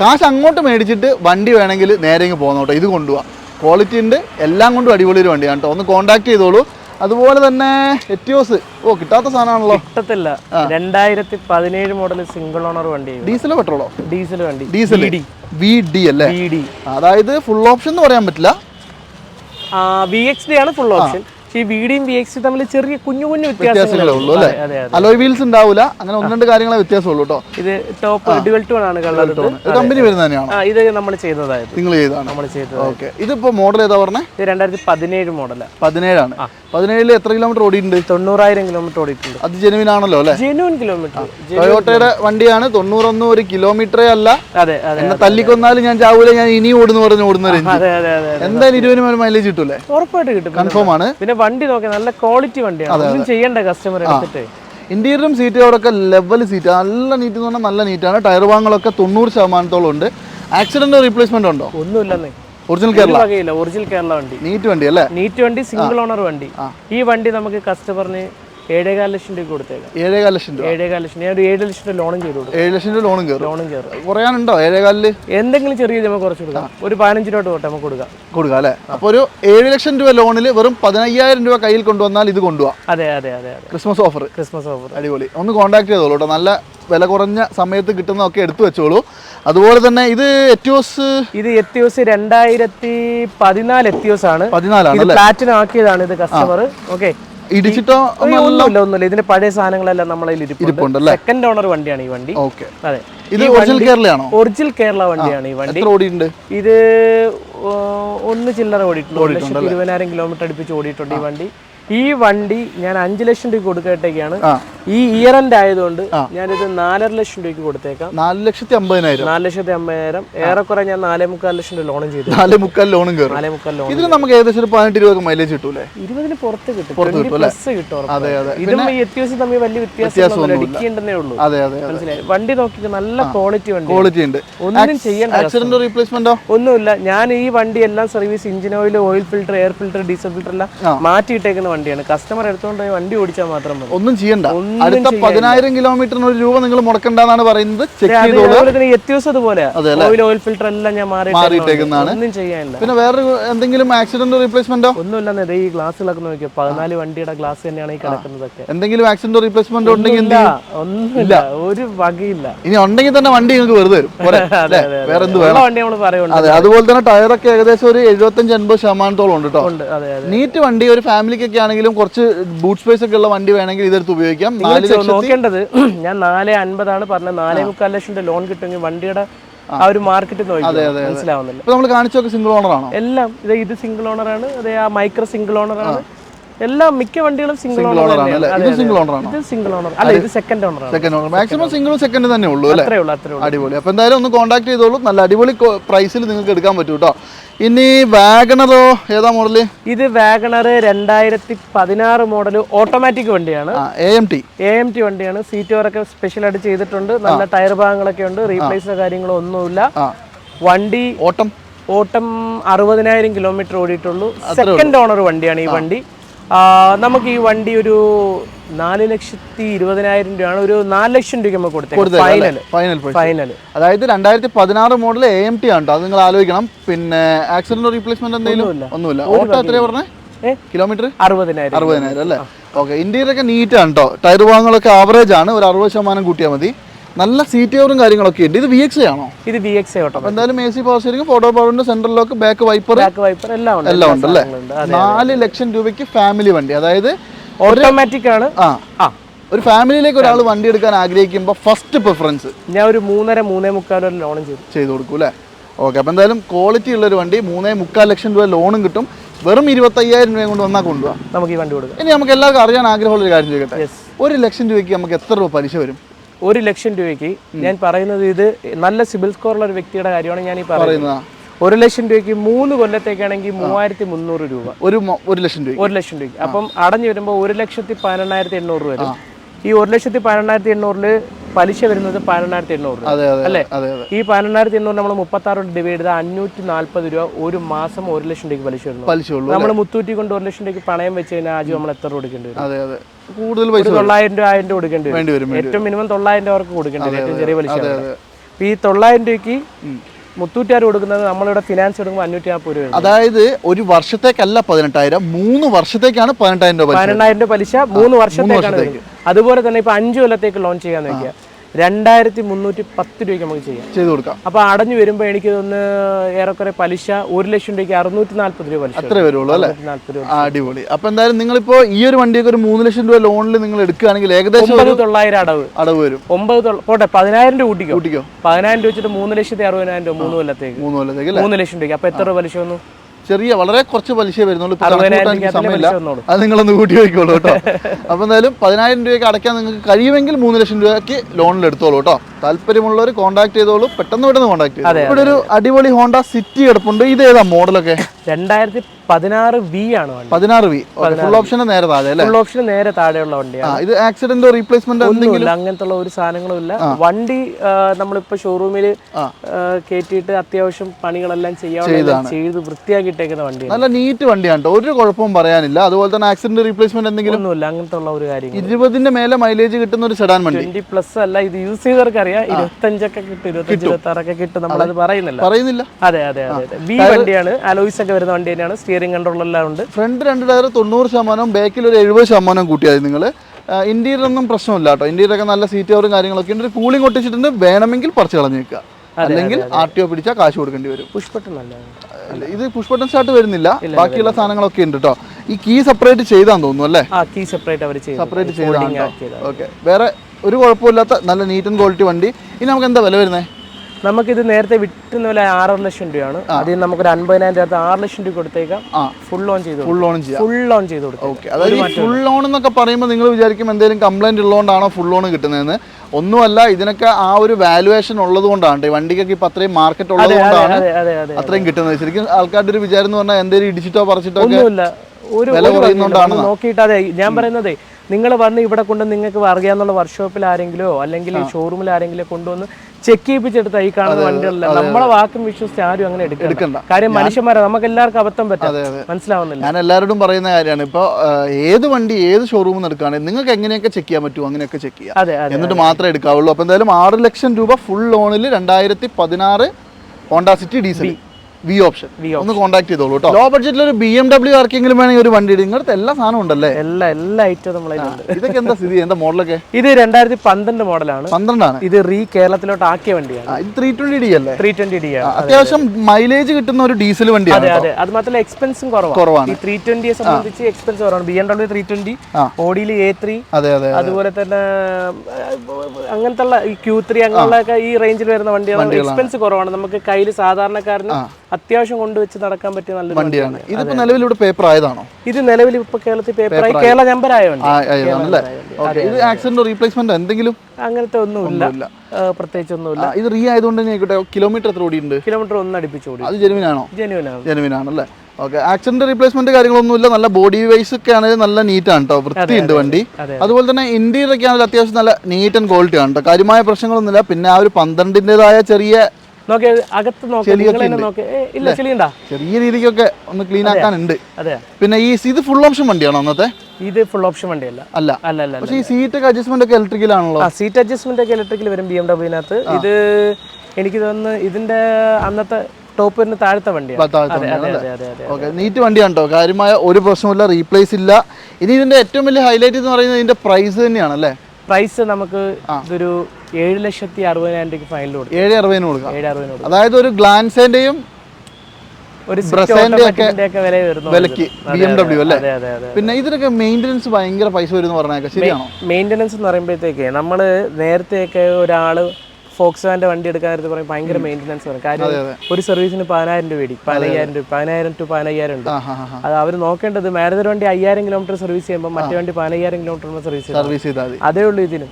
കാശ് അങ്ങോട്ട് മേടിച്ചിട്ട് വണ്ടി വേണമെങ്കിൽ നേരെ പോകുന്നു കേട്ടോ ഇത് കൊണ്ടുപോകാം ക്വാളിറ്റി ഉണ്ട്. എല്ലാം കൊണ്ടും അടിപൊളി ഒരു വണ്ടിയാണ് കേട്ടോ. ഒന്ന് കോൺടാക്ട് ചെയ്തോളൂ. അതുപോലെ തന്നെ എറ്റിയോസ് ഓ കിട്ടാത്ത സാധനമാണല്ലോ. കിട്ടത്തില്ല. രണ്ടായിരത്തി പതിനേഴ് മോഡൽ സിംഗിൾ ഓണർ വണ്ടി ഡീസലോ പെട്രോളോ ഡീസൽ വണ്ടി. ഡീസൽ. വി ഡി അല്ലേ? അതായത് ഫുൾ ഓപ്ഷൻ എന്ന് പറയാൻ പറ്റില്ല. വി എക്സ് ഡി ആണ് ഫുൾ ഓപ്ഷൻ പക്ഷേ ഈ വി ഡിയും വി എക്സ് തമ്മിൽ ചെറിയ കുഞ്ഞു കുഞ്ഞു വ്യത്യാസങ്ങളേ ഉള്ളൂ അല്ലേ? അലോയ് വീൽസ് ഉണ്ടാവില്ല അങ്ങനെ ഒന്ന് രണ്ട് കാര്യങ്ങളെ വ്യത്യാസമുള്ളൂ കേട്ടോ. ഇത് ടോപ്പ് ഡുവൽ ടോൺ ആണ് കളർ കമ്പനി വരുന്നതാണ് ഇത്. നമ്മൾ ചെയ്തതായത്. നിങ്ങൾ ചെയ്താണ് നമ്മൾ ചെയ്തത് ഓക്കെ ഇതിപ്പോ മോഡൽ ഏതാ പറഞ്ഞേ? ഇത് രണ്ടായിരത്തി പതിനേഴ് മോഡലാണ് പതിനേഴാണ്. പതിനേഴിൽ എത്ര കിലോമീറ്റർ ഓടിയിട്ടുണ്ട്? തൊണ്ണൂറായിരം കിലോമീറ്റർ ഓടിയിട്ടുണ്ട്. അത് ജെനുവിൻ ആണല്ലോ അല്ലേ? ജെനുവിൻ കിലോമീറ്റർ ടൊയോട്ടയുടെ വണ്ടിയാണ് തൊണ്ണൂറൊന്നും ഒരു കിലോമീറ്ററേ അല്ല. അതെ എന്നെ തല്ലിക്കൊന്നാലും ഞാൻ ചാവൂല ഞാൻ ഇനി ഓടുന്നു പറഞ്ഞ് ഓടുന്ന. എന്തായാലും ഇരുപതിനും മൈലേജ് കിട്ടൂലേ? ഉറപ്പായിട്ട് കിട്ടും. കൺഫേം ആണ്. പിന്നെ വണ്ടി നോക്കി നല്ല ക്വാളിറ്റി വണ്ടിയാണ്. ഒന്നും ചെയ്യണ്ട കസ്റ്റമർ എടുത്തിട്ട്. ഇന്റീരിയറും സീറ്റ് കവറൊക്കെ ലെവൽ സീറ്റ് നല്ല നീറ്റ് എന്ന് പറഞ്ഞാൽ നല്ല നീറ്റാണ് ടയർ വാങ്ങലൊക്കെ തൊണ്ണൂറ് ശതമാനത്തോളം ഉണ്ട്. ആക്സിഡന്റ് റീപ്ലേസ്മെന്റ് ഉണ്ടോ? ഒന്നുമില്ലെന്നേ. ഒറിജിനൽ കേരള ഒറിജിനൽ കേരള വണ്ടി. നീറ്റ് വണ്ടി അല്ലേ? നീറ്റ് വണ്ടി സിംഗിൾ ഓണർ വണ്ടി. ഈ വണ്ടി നമുക്ക് കസ്റ്റമറിന് ഏഴേകാൽ ലക്ഷം രൂപ കൊടുത്തേക്കാം. ഏഴേകാൽ ലക്ഷം രൂപ? ഏഴേകാൽ ലക്ഷം. ഞാൻ ഒരു ഏഴ് ലക്ഷം ലോണും ചെയ്തു കൊടുക്കും. ഏഴ് ലക്ഷം രൂപ ലോണും കയറും. ലോണും കയറും. കുറയാനുണ്ടോ ഏഴേകാലിൽ? എന്തെങ്കിലും ചെറിയ നമുക്ക് കുറച്ച് കൊടുക്കാം. ഒരു പതിനഞ്ച് രൂപ തൊട്ട് നമുക്ക് കൊടുക്കാം. കൊടുക്കുക അല്ലേ? അപ്പോൾ ഒരു ഏഴ് ലക്ഷം രൂപ ലോണിൽ വെറും പതിനയ്യായിരം രൂപ കയ്യിൽ കൊണ്ടുവന്നാൽ ഇത് കൊണ്ടുപോകാം അതെ അതെ അതെ അതെ. ക്രിസ്മസ് ഓഫർ ക്രിസ്മസ് ഓഫർ അടിപൊളി. ഒന്ന് കോൺടാക്ട് ചെയ്തോളൂ കേട്ടോ നല്ല വില കുറഞ്ഞ സമയത്ത് കിട്ടുന്നതൊക്കെ എടുത്തു വെച്ചോളൂ. അതുപോലെ തന്നെ ഇത് എത്തിയോസ്? ഇത് എത്തിയോസ് രണ്ടായിരത്തി പതിനാല് എത്തിയോസ് ആണ് പതിനാലാണ് ഇത് പ്ലാറ്റിനം ആക്കിയതാണ് ഇത് കസ്റ്റമർ ഓക്കെ ഇടിച്ചിട്ടോ ഒന്നുമില്ല. ഒന്നുമില്ല ഇതിന്റെ പഴയ സാധനങ്ങളെല്ലാം നമ്മളെ ഇരിപ്പുണ്ട് സെക്കൻഡ് ഓണർ വണ്ടിയാണ് ഈ വണ്ടി. ഓക്കെ അതെ. ഇത് ഒറിജിനൽ കേരളയാണോ ഒറിജിനൽ കേരള വണ്ടിയാണ് ഈ വണ്ടി. ഓടിയുണ്ട് ഇത് ഒന്ന് ചില്ലറ ഓടിയിട്ടുണ്ട്. ഇരുപതിനായിരം കിലോമീറ്റർ അടുപ്പിച്ച് ഓടിയിട്ടുണ്ട് ഈ വണ്ടി. ഈ വണ്ടി ഞാൻ അഞ്ച് ലക്ഷം രൂപ കൊടുക്കട്ടേക്കാണ്. ഈ ഇയർ എൻഡ് ആയതുകൊണ്ട് ഞാനിത് നാലര ലക്ഷം രൂപയ്ക്ക് കൊടുത്തേക്കാം. നാല് ലക്ഷത്തി അമ്പതിനായിരം. നാല് ലക്ഷത്തി അമ്പതിനായിരം. ഏറെക്കുറെ ഞാൻ നാലേ മുക്കാൽ ലക്ഷം രൂപ ലോണും ചെയ്തു. നാല് മുക്കാൽ ലോണും കയറും. നാലേ മുക്കാൽ ലോൺ ഇതിന് നമുക്ക് ഏകദേശം ഒരു പതിനെട്ട് രൂപ മൈലേജ് കിട്ടൂലേ? ഇരുപതിന് പുറത്ത് കിട്ടും. പ്ലസ് കിട്ടും അതെ അതെ. ഇതും ഈ വ്യത്യാസം തമ്മിൽ വലിയ വ്യത്യാസം ഡിക്കിണ്ടെന്നേ ഉള്ളൂ. അതെ അതെ മനസ്സിലായി? വണ്ടി നോക്കിയിട്ട് നല്ല ക്വാളിറ്റി വണ്ടി ക്വാളിറ്റി ഉണ്ട്. ഒന്നും ചെയ്യണ്ട ആക്സിഡന്റ് റീപ്ലേസ്മെന്റോ ഒന്നുമില്ല. ഞാൻ ഈ വണ്ടി എല്ലാം service engine oil oil filter air filter diesel filter എല്ലാം മാറ്റിയിട്ടേക്കുന്ന വണ്ടിയാണ്. കസ്റ്റമർ എടുത്തുകൊണ്ട് വണ്ടി ഓടിച്ചാൽ മാത്രം മതി. ഒന്നും ചെയ്യണ്ട. ഒന്നും അടുത്ത പതിനായിരം കിലോമീറ്ററിന് ഒരു രൂപ നിങ്ങൾ മുടക്കണ്ടെന്നാണ് പറയുന്നത്. ചെക്ക് ചെയ്തോളൂ ഓയിൽ ഫിൽറ്റർ എല്ലാം ഞാൻ മാറി മാറിയിട്ടേക്കുന്നതാണ്. പിന്നെ വേറെ എന്തെങ്കിലും ആക്സിഡന്റ് റീപ്ലേസ്മെന്റോ ഒന്നുമില്ല ഈ ഗ്ലാസ്സുകളൊക്കെ നോക്കിയോ? പതിനാല് വണ്ടിയുടെ ഗ്ലാസ് തന്നെയാണ് ഈ കിടക്കുന്നതൊക്കെ. എന്തെങ്കിലും ആക്സിഡന്റ് റീപ്ലേസ്മെന്റ് ഉണ്ടെങ്കിൽ ഒന്നുമില്ല ഒരു വകയില്ല. ഇനി ഉണ്ടെങ്കിൽ തന്നെ വണ്ടി നിങ്ങൾക്ക് വെറുതെ വരും? <laughs> വേറെ എന്ത് വേണം? അതെ അതുപോലെ തന്നെ ടയറൊക്കെ ഏകദേശം ഒരു എഴുപത്തഞ്ച് എൺപത് ശതമാനത്തോളം ഉണ്ട് കേട്ടോ നീറ്റ് വണ്ടി ഒരു ഫാമിലിക്കൊക്കെ ആണെങ്കിലും കുറച്ച് ബൂട്ട് സ്പേസ് ഒക്കെ ഉള്ള വണ്ടി വേണമെങ്കിൽ ഇതെടുത്ത് ഉപയോഗിക്കാം. നോക്കേണ്ടത് <clears throat> ഞാൻ നാല് അൻപതാണ് പറഞ്ഞത്. നാലേ മുക്കാൽ ലക്ഷം ലോൺ കിട്ടുമെങ്കിൽ വണ്ടിയുടെ ആ. ഒരു മാർക്കറ്റ് മനസ്സിലാവുന്നില്ല. നമ്മൾ കാണിച്ചൊക്കെ സിംഗിൾ ഓണർ ആണോ? എല്ലാം ഇത് ഇത് സിംഗിൾ ഓണർ ആണ് അതെ ആ മൈക്രോ സിംഗിൾ ഓണർ ആണ്. എല്ലാം മിക്ക വണ്ടികളും സിംഗിൾ ഓണർ ഓണർ ആണ് അല്ലേ? ഇത് സിംഗിൾ ഓണർ ആണ്? ഇത് സിംഗിൾ ഓണർ അല്ല ഇത് second owner second owner maximum single second തന്നെ ഉള്ളൂ അല്ലേ? അത്രേ ഉള്ളൂ അത്രേ ഉള്ളൂ. അടിപൊളി. അപ്പൊ എന്തായാലും ഒന്ന് കോൺടാക്ട് ചെയ്തോളൂ. നല്ല അടിപൊളി പ്രൈസിൽ നിങ്ങൾക്ക് എടുക്കാൻ പറ്റും കേട്ടോ ഇനി വാഗണറോ ഏതാ മോഡൽ ഇത് വാഗണർ രണ്ടായിരത്തി പതിനാറ് മോഡൽ ഓട്ടോമാറ്റിക് വണ്ടിയാണ് A M T A M T വണ്ടിയാണ്. സീറ്റ് വർക്ക് സ്പെഷ്യൽ ആയിട്ട് ചെയ്തിട്ടുണ്ട്. നല്ല ടയർ ഭാഗങ്ങളൊക്കെ ഉണ്ട്. റീപ്ലേസ് കാര്യങ്ങളോ ഒന്നുമില്ല. വണ്ടി ഓട്ടം. ഓട്ടം അറുപതിനായിരം കിലോമീറ്റർ ഓടിയിട്ടുള്ളൂ. സെക്കൻഡ് ഓണർ വണ്ടിയാണ് ഈ വണ്ടി. നമുക്ക് ഈ വണ്ടി ഒരു നാല് ലക്ഷത്തി ഇരുപതിനായിരം രൂപയാണ്. ഒരു നാല് ലക്ഷം രൂപയ്ക്ക് നമ്മൾ കൊടുത്തേക്കാം. ഫൈനൽ ഫൈനൽ ഫൈനൽ അതായത് രണ്ടായിരത്തി പതിനാറ് മോഡൽ എ എം ടി ആണ് അത് നിങ്ങൾ ആലോചിക്കണം. പിന്നെ ആക്സിഡന്റ് റീപ്ലേസ്മെന്റ് എന്തെങ്കിലും? ഒന്നുമില്ല. ഓട്ടോ എത്രയാണ് പറഞ്ഞേ? കിലോമീറ്റർ? അറുപതിനായിരം. അറുപതിനായിരം അല്ലേ? ഓക്കെ ഇന്ത്യയിലൊക്കെ ഒക്കെ നീറ്റ് ആണ് കേട്ടോ ടയർ ഭാഗങ്ങളൊക്കെ ആവറേജ് ആണ്. ഒരു അറുപത് ശതമാനം കൂട്ടിയാൽ മതി. നല്ല സീറ്റ് കവറും കാര്യങ്ങളൊക്കെ ഉണ്ട്. ഇത് വി എക്സ് ആണോ? ഇത് വി എക്സ് ഓട്ടോ എന്തായാലും A C power steering photo പവറിന്റെ central lock back wiper back wiper എല്ലാം ഉണ്ട് എല്ലാം ഉണ്ട്. അല്ലേ. നാല് ലക്ഷം രൂപയ്ക്ക് ഫാമിലി വണ്ടി. അതായത് ഓട്ടോമാറ്റിക് ആണ്. ആ. ആ. ഒരു ഫാമിലിയിലേക്ക് ഒരാൾ വണ്ടി എടുക്കാൻ ആഗ്രഹിക്കുമ്പോൾ ഫസ്റ്റ് പ്രിഫറൻസ് ഞാൻ ഒരു മൂന്നര മൂന്നേ മുക്കാൽ വരെ ലോണും ചെയ്തു. ചെയ്ത് കൊടുക്കും അല്ലേ? ഓക്കെ അപ്പോൾ എന്തായാലും ക്വാളിറ്റി ഉള്ള ഒരു വണ്ടി മൂന്നേ മുക്കാൽ ലക്ഷം രൂപ ലോണും കിട്ടും. വെറും ഇരുപത്തയ്യായിരം രൂപ കൊണ്ട് വന്നാൽ കൊണ്ടുപോകാം നമുക്ക് ഈ വണ്ടി കൊടുക്കാം. ഇനി നമുക്ക് എല്ലാവർക്കും അറിയാൻ ആഗ്രഹമുള്ള ഒരു കാര്യം ചോദിക്കട്ടെ? ഒരു ലക്ഷം രൂപയ്ക്ക് നമുക്ക് എത്ര രൂപ പലിശ വരും? ഒരു ലക്ഷം രൂപയ്ക്ക് ഞാൻ പറയുന്നത് ഇത് നല്ല സിബിൽ സ്കോറുള്ള ഒരു വ്യക്തിയുടെ കാര്യമാണ് ഞാൻ ഈ പറയുന്നത്. ഒരു ലക്ഷം രൂപയ്ക്ക് മൂന്ന് കൊല്ലത്തേക്കാണെങ്കിൽ മൂവായിരത്തി മുന്നൂറ് രൂപ. ഒരു ഒരു ലക്ഷം രൂപ ഒരു ലക്ഷം രൂപയ്ക്ക്. അപ്പം അടഞ്ഞു വരുമ്പോൾ ഒരു ലക്ഷത്തി പതിനെണ്ണായിരത്തി എണ്ണൂറ് രൂപ ഈ ഒരു ലക്ഷത്തി പതിനെണ്ണായിരത്തി എണ്ണൂറിൽ പലിശ വരുന്നത് പതിനെണ്ണായിരത്തി എണ്ണൂറ് അല്ലേ? ഈ പതിനെണ്ണായിരത്തി എണ്ണൂറ് നമ്മൾ മുപ്പത്താറ് കൊണ്ട് ഡിവൈഡ് ചെയ്താൽ അഞ്ഞൂറ്റി നാല്പത് രൂപ ഒരു മാസം ഒരു ലക്ഷം രൂപയ്ക്ക് പലിശ വരുന്നു. പലിശ നമ്മൾ മുത്തൂറ്റി കൊണ്ട് ഒരു ലക്ഷം രൂപയ്ക്ക് പണയം വെച്ച് കഴിഞ്ഞാൽ ആദ്യം നമ്മൾ എത്ര കൊടുക്കേണ്ടി വരും? കൂടുതൽ പൈസ തൊള്ളായിരം രൂപ ആയിരം രൂപ കൊടുക്കേണ്ടി വരും. ഏറ്റവും മിനിമം തൊള്ളായിരം രൂപ അവർക്ക് കൊടുക്കേണ്ടി വരും. ഏറ്റവും ചെറിയ പലിശ ഈ തൊള്ളായിരം രൂപയ്ക്ക് മുത്തൂറ്റാർ കൊടുക്കുന്നത് നമ്മളിവിടെ ഫിനാൻസ് എടുക്കുമ്പോൾ അഞ്ഞൂറ്റി നാൽപ്പത് രൂപ അതായത് ഒരു വർഷത്തേക്കല്ല പതിനെട്ടായിരം മൂന്ന് വർഷത്തേക്കാണ് പതിനെട്ടായിരം രൂപ പതിനെണ്ണായിരം രൂപ പലിശ മൂന്ന് വർഷത്തേക്കാണ് അതുപോലെ തന്നെ ഇപ്പൊ അഞ്ചു കൊല്ലത്തേക്ക് ലോൺ ചെയ്യാൻ വെക്കുക. രണ്ടായിരത്തി മുന്നൂറ്റി പത്ത് രൂപയ്ക്ക് നമുക്ക് ചെയ്യാം. ചെയ്ത് കൊടുക്കാം. അപ്പൊ അടഞ്ഞു വരുമ്പോൾ എനിക്ക് തോന്നുന്നു ഏറെക്കുറെ പലിശ ഒരു ലക്ഷം രൂപയ്ക്ക് അറുന്നൂറ്റി നാല്പത് രൂപ പലിശ അത്രേ വരുള്ളൂ അല്ലേ? അടിപൊളി. അപ്പൊ എന്തായാലും നിങ്ങളിപ്പോ ഈ ഒരു വണ്ടിയൊക്കെ ഒരു മൂന്ന് ലക്ഷം രൂപ ലോണിൽ നിങ്ങൾ എടുക്കുകയാണെങ്കിൽ ഏകദേശം ഒമ്പത് തൊള്ളായിരം അടവ്. അടവ് വരും. ഒമ്പത് പോട്ടെ പതിനായിരം രൂപ കൂട്ടിക്കോ. കൂട്ടിക്കോ. പതിനായിരം രൂപ വെച്ചിട്ട് മൂന്ന് ലക്ഷത്തി അറുപതിനായിരം രൂപ മൂന്ന് കൊല്ലത്തേക്ക്. മൂന്ന് കൊല്ലത്തേക്ക് മൂന്ന് ലക്ഷം രൂപയ്ക്ക്. അപ്പൊ എത്ര രൂപ പലിശ വന്നു? ചെറിയ വളരെ കുറച്ച് പലിശ വരുന്നുള്ളൂ. സമയമില്ല. അത് നിങ്ങളൊന്ന് കൂട്ടി വയ്ക്കോളൂ കേട്ടോ. അപ്പൊ എന്തായാലും പതിനായിരം രൂപയ്ക്ക് അടയ്ക്കാൻ നിങ്ങൾക്ക് കഴിയുമെങ്കിൽ മൂന്ന് ലക്ഷം രൂപയ്ക്ക് ലോണിൽ എടുത്തോളൂ കേട്ടോ. താല്പര്യമുള്ളവർ കോൺടാക്ട് ചെയ്തോളൂ. പെട്ടെന്ന് പെട്ടെന്ന് കോൺടാക്ട് ചെയ്തു ഇവിടെ ഒരു അടിപൊളി ഹോണ്ട സിറ്റി കിടപ്പുണ്ട് ഇത് ഏതാ മോഡലൊക്കെ? രണ്ടായിരത്തി പതിനാറ് വി ആണ് വണ്ടി. പതിനാറ് വി ഫുൾ ഓപ്ഷന് നേരെ താഴെ അല്ലേ? ഫുൾ ഓപ്ഷന് നേരെ താഴെയുള്ള വണ്ടിയാണ്. ഇത് ആക്സിഡന്റോ റീപ്ലേസ്മെന്റ് ഒന്നുമില്ല അങ്ങനത്തെ ഒരു സാധനങ്ങളും ഇല്ല. വണ്ടി നമ്മളിപ്പോ ഷോറൂമിൽ കയറ്റിയിട്ട് അത്യാവശ്യം പണികളെല്ലാം ചെയ്യാൻ ചെയ്ത് വൃത്തിയാക്കിയിട്ടേക്കുന്ന വണ്ടിയാണ്. നല്ല നീറ്റ് വണ്ടിയാണ്. ഒരു കുഴപ്പവും പറയാനില്ല. അതുപോലെ തന്നെ ആക്സിഡന്റ് റീപ്ലേസ്മെന്റ് എന്തെങ്കിലും? ഒന്നുമില്ല അങ്ങനത്തെ ഉള്ള ഒരു കാര്യം ഇരുപതിന്റെ മേലെ മൈലേജ് കിട്ടുന്ന ഒരു സെഡാൻ വണ്ടി. പ്ലസ് അല്ല ഇത് യൂസ് ചെയ്തവർക്ക് അറിയാം. ഇരുപത്തഞ്ചൊക്കെ കിട്ടും ഇരുപത്തഞ്ച് ഇരുപത്തി ആറൊക്കെ കിട്ടും നമ്മളത് പറയുന്നില്ല. പറയുന്നില്ല. അതെ അതെ അതെ ബി വണ്ടിയാണ് അലോയ്സ് ഒക്കെ വരുന്ന വണ്ടി തന്നെയാണ് സ്റ്റിയറിംഗ് കൺട്രോൾ എല്ലാം ഉണ്ട്. ഫ്രണ്ട് രണ്ട് ടയർ തൊണ്ണൂറ് ശതമാനം ബാക്കിൽ ഒരു എഴുപത് ശതമാനം കൂട്ടിയായി നിങ്ങൾ ഇന്റീരിയറൊന്നും പ്രശ്നമില്ല കേട്ടോ. ഇന്റീരിയറൊക്കെ നല്ല സീറ്റ് കവറും കാര്യങ്ങളൊക്കെ ഉണ്ട്. കൂളിംഗ് ഒട്ടിച്ചിട്ടുണ്ട് വേണമെങ്കിൽ പറിച്ച് കളഞ്ഞേക്കുക. അല്ലെങ്കിൽ ആർ ടി ഒ പിടിച്ചാൽ കാശ് കൊടുക്കേണ്ടി വരും. പുഷ് ബട്ടൺ അല്ല, ഇത് പുഷ് ബട്ടൺ സ്റ്റാർട്ട് വരുന്നില്ല. ബാക്കിയുള്ള സാധനങ്ങളൊക്കെ ഉണ്ട് കേട്ടോ. ഈ കീ സെപ്പറേറ്റ് ചെയ്താന്ന് തോന്നുന്നു അല്ലേ? കീ സെപ്പറേറ്റ് അവർ സെപ്പറേറ്റ് ചെയ്താണ്? ഓക്കെ വേറെ ഒരു കുഴപ്പമില്ലാത്ത നല്ല നീറ്റ് ആൻഡ് ക്വാളിറ്റി വണ്ടി. ഇനി നമുക്ക് എന്താ വില വരുന്നത് നമുക്കിത് നേരത്തെ വിറ്റുന്ന വില ആറര ലക്ഷം രൂപയാണ്. അതിൽ നമുക്കൊരു അൻപതിനായിരം രൂപ ആറ് ലക്ഷം രൂപ കൊടുത്തേക്കാം. ഫുൾ ഓൺ ചെയ്ത് ഫുൾ ഓൺ ചെയ്യാം. ഫുൾ ഓൺ ചെയ്ത് കൊടുക്കും അതായത് ഫുൾ ഓൺ എന്നൊക്കെ പറയുമ്പോൾ നിങ്ങൾ വിചാരിക്കും എന്തെങ്കിലും കംപ്ലൈന്റ് ഉള്ളതുകൊണ്ടാണോ ഫുൾ ഓൺ കിട്ടുന്നതെന്ന്. ഒന്നുമല്ല ഇതിനൊക്കെ ആ ഒരു വാലുവേഷൻ ഉള്ളത് കൊണ്ടാണ് വണ്ടിക്കൊക്കെ ഇപ്പൊ അത്രയും മാർക്കറ്റ് ഉള്ളത് കൊണ്ടാണ് അതെ അതെ അതെ അത്രയും കിട്ടുന്നത്. ശരിക്കും ആൾക്കാരുടെ ഒരു വിചാരം എന്ന് പറഞ്ഞാൽ എന്തെങ്കിലും ഇടിച്ചിട്ടോ പറിച്ചിട്ടോ ഒക്കെ ഒന്നുമില്ല. ഒരു വില കുറയുന്നോണ്ടാണ് നോക്കിയിട്ട് അതെ ഞാൻ പറയുന്നതേ നിങ്ങൾ വന്ന് ഇവിടെ കൊണ്ട് നിങ്ങൾക്ക് അറിയാന്നുള്ള വർക്ക്ഷോപ്പിൽ ആരെങ്കിലോ അല്ലെങ്കിൽ ഷോറൂമിൽ ആരെങ്കിലും കൊണ്ടുവന്ന് ചെക്ക് ചെയ്യിപ്പിച്ചെടുത്ത ഈ കാണുന്ന വണ്ടികളല്ല നമ്മളെ വാക്കും വിശ്വസിച്ച് ആരും അങ്ങനെ എടുക്കണ്ട. കാര്യം മനുഷ്യന്മാരെ നമുക്ക് എല്ലാവർക്കും അബദ്ധം പറ്റാതെ മനസ്സിലാവുന്നില്ല. ഞാൻ എല്ലാവരോടും പറയുന്ന കാര്യമാണ്. ഇപ്പൊ ഏത് വണ്ടി ഏത് ഷോറൂമിൽ നിന്ന് എടുക്കുകയാണെങ്കിൽ നിങ്ങൾക്ക് എങ്ങനെയൊക്കെ ചെക്ക് ചെയ്യാൻ പറ്റുമോ? അങ്ങനെയൊക്കെ ചെക്ക് ചെയ്യാം. എന്നിട്ട് മാത്രമേ എടുക്കാവുള്ളൂ. അപ്പൊ എന്തായാലും ആറ് ലക്ഷം രൂപ ഫുൾ ലോണിൽ രണ്ടായിരത്തി പതിനാറ് Honda City diesel V option ഒന്ന് കോൺടാക്ട് ചെയ്തോളൂ കേട്ടോ ലോ ബഡ്ജറ്റിൽ ഒരു ബി എം ഡബ്ല്യൂ ആർക്കെങ്കിലും വേണമെങ്കിൽ ഒരു വണ്ടി ഇടും ഇങ്ങനത്തെ എല്ലാ സാധനം ഉണ്ടല്ലേ എല്ലാ എല്ലാ ഐറ്റവും നമ്മളതിലുണ്ട് ഇതൊക്കെ എന്താ സ്ഥിതി? എന്താ മോഡലൊക്കെ? ഇത് രണ്ടായിരത്തി പന്ത്രണ്ട് മോഡലാണ്. പന്ത്രണ്ടാണ്? ഇത് റീ കേരളത്തിലോട്ട് ആക്കിയ വണ്ടിയാണ് ഇത് ത്രീ ട്വന്റി ഡി അല്ലേ? ത്രീ ട്വന്റി ഡി ആണ്. അത്യാവശ്യം മൈലേജ് കിട്ടുന്ന ഒരു ഡീസൽ വണ്ടിയാണ് അതെ അതെ. അത് മാത്രമല്ല എക്സ്പെൻസും കുറവാണ്. ഈ ത്രീ ട്വന്റിയെ സംബന്ധിച്ച് എക്സ്പെൻസ് കുറവാണ്. B M W three twenty ഓഡിയിൽ A three അതെ അതെ അതുപോലെ തന്നെ അങ്ങനത്തെ ഈ ക്യൂ ത്രീ അങ്ങനെയുള്ള ഈ റേഞ്ചിൽ വരുന്ന വണ്ടിയാണ് എക്സ്പെൻസ് കുറവാണ്. നമുക്ക് കയ്യിൽ സാധാരണക്കാരന് അത്യാവശ്യം കൊണ്ടുവച്ച് നടക്കാൻ പറ്റിയ നല്ല വണ്ടിയാണ്. ഇതിപ്പോ നിലവിൽ ഇവിടെ പേപ്പർ ആയതാണോ ഇത് നിലവിൽ ഇപ്പൊ കേരളത്തിൽ പേപ്പർ ആയി കേരള നമ്പർ ഇത് ആക്സിഡന്റ് റീപ്ലേസ്മെന്റ് എന്തെങ്കിലും? അങ്ങനത്തെ ഒന്നുമില്ല. ഇല്ല. പ്രത്യേകിച്ച് ഒന്നുമില്ല ഇത് റീ ആയതുകൊണ്ട് തന്നെ ആയിക്കോട്ടെ കിലോമീറ്റർ എത്ര ഓടിയുണ്ട് കിലോമീറ്റർ ഒന്ന് അടുപ്പിച്ച് ഓടി. അത് ജെനുവിനാണോ ജെനുവിൻ ആണ്. ജെനുവിനാണല്ലേ ഓക്കെ. ആക്സിഡന്റ് റീപ്ലേസ്മെന്റ് കാര്യങ്ങളൊന്നുമില്ല. നല്ല ബോഡി വൈസ് ഒക്കെ ആണെങ്കിൽ നല്ല നീറ്റ് ആണ് കേട്ടോ വൃത്തിയുണ്ട് വണ്ടി. അതുപോലെ തന്നെ ഇന്റീരിയർ ഒക്കെ ആണെങ്കിൽ അത്യാവശ്യം നല്ല നീറ്റ് ആൻഡ് ക്വാളിറ്റി ആണ് കേട്ടോ കാര്യമായ പ്രശ്നങ്ങളൊന്നുമില്ല. പിന്നെ ആ ഒരു പന്ത്രണ്ടിന്റെതായ ചെറിയ നോക്കി അകത്ത് നോക്കി ഇല്ല ചെളിയുണ്ടാ? ചെറിയ രീതിക്കൊക്കെ ഒന്ന് ക്ലീൻ ആക്കാനുണ്ട്. അതെ പിന്നെ ഈ ഇത് ഫുൾ ഓപ്ഷൻ വണ്ടിയാണോ അന്നത്തെ? ഇത് ഫുൾ ഓപ്ഷൻ വണ്ടിയല്ല. അല്ല. അല്ല അല്ല പക്ഷേ ഈ സീറ്റ് ഒക്കെ അഡ്ജസ്റ്റ്മെന്റ് ഒക്കെ ഇലക്ട്രിക്കലാണല്ലോ ആ സീറ്റ് അഡ്ജസ്റ്റ്മെന്റ് ഒക്കെ ഇലക്ട്രിക്കൽ വരും ബി എം ഡബ്ല്യൂനകത്ത് ഇത് എനിക്ക് തോന്നുന്നു ഇതിന്റെ അന്നത്തെ ടോപ്പിന് താഴത്തെ വണ്ടിയാണ് നീറ്റ് വണ്ടിയാണ് കേട്ടോ കാര്യമായ ഒരു പ്രശ്നമില്ല റീപ്ലേസ് ഇല്ല. ഇനി ഇതിന്റെ ഏറ്റവും വലിയ ഹൈലൈറ്റ് എന്ന് പറയുന്നത് ഇതിന്റെ പ്രൈസ് തന്നെയാണ് അല്ലേ? പ്രൈസ് നമുക്ക് ഇതൊരു ഏഴ് ലക്ഷത്തി അറുപതിനായിരം രൂപയ്ക്ക് ഫൈനൽ കൊടുക്കും. ഏഴ് അറുപതിന് കൊടുക്കാം. ഏഴ് അറുപതിന് അതായത് ഒരു ഗ്ലാൻസിന്റെയും ഒരു വിലക്ക് ബി എം ഡബ്ല്യു അല്ലേ? പിന്നെ ഇതിനൊക്കെ മെയിന്റനൻസ് ഭയങ്കര പൈസ വരും പറഞ്ഞേക്കാം ശരിയാണോ? മെയിന്റനൻസ് എന്ന് പറയുമ്പോഴത്തേക്ക് നമ്മൾ നേരത്തെയൊക്കെ ഒരാൾ ഫോക്സ് വാന്റെ വണ്ടി എടുക്കാനായിരുന്നു പറയും ഭയങ്കര മെയിന്റനൻസ് വരും കാര്യം ഒരു സർവീസിന് പതിനായിരം രൂപ ഇടി. പതിനയ്യായിരം രൂപ പതിനായിരം ടു പതിനയ്യായിരം ഉണ്ട്. അത് അവർ നോക്കേണ്ടത് മാരുതർ വണ്ടി അയ്യായിരം കിലോമീറ്റർ സർവീസ് ചെയ്യുമ്പോൾ മറ്റേ വണ്ടി പതിനയ്യായിരം കിലോമീറ്റർ സർവീസ് സർവീസ് ചെയ്താൽ അതേ ഉള്ളൂ ഇതിനും.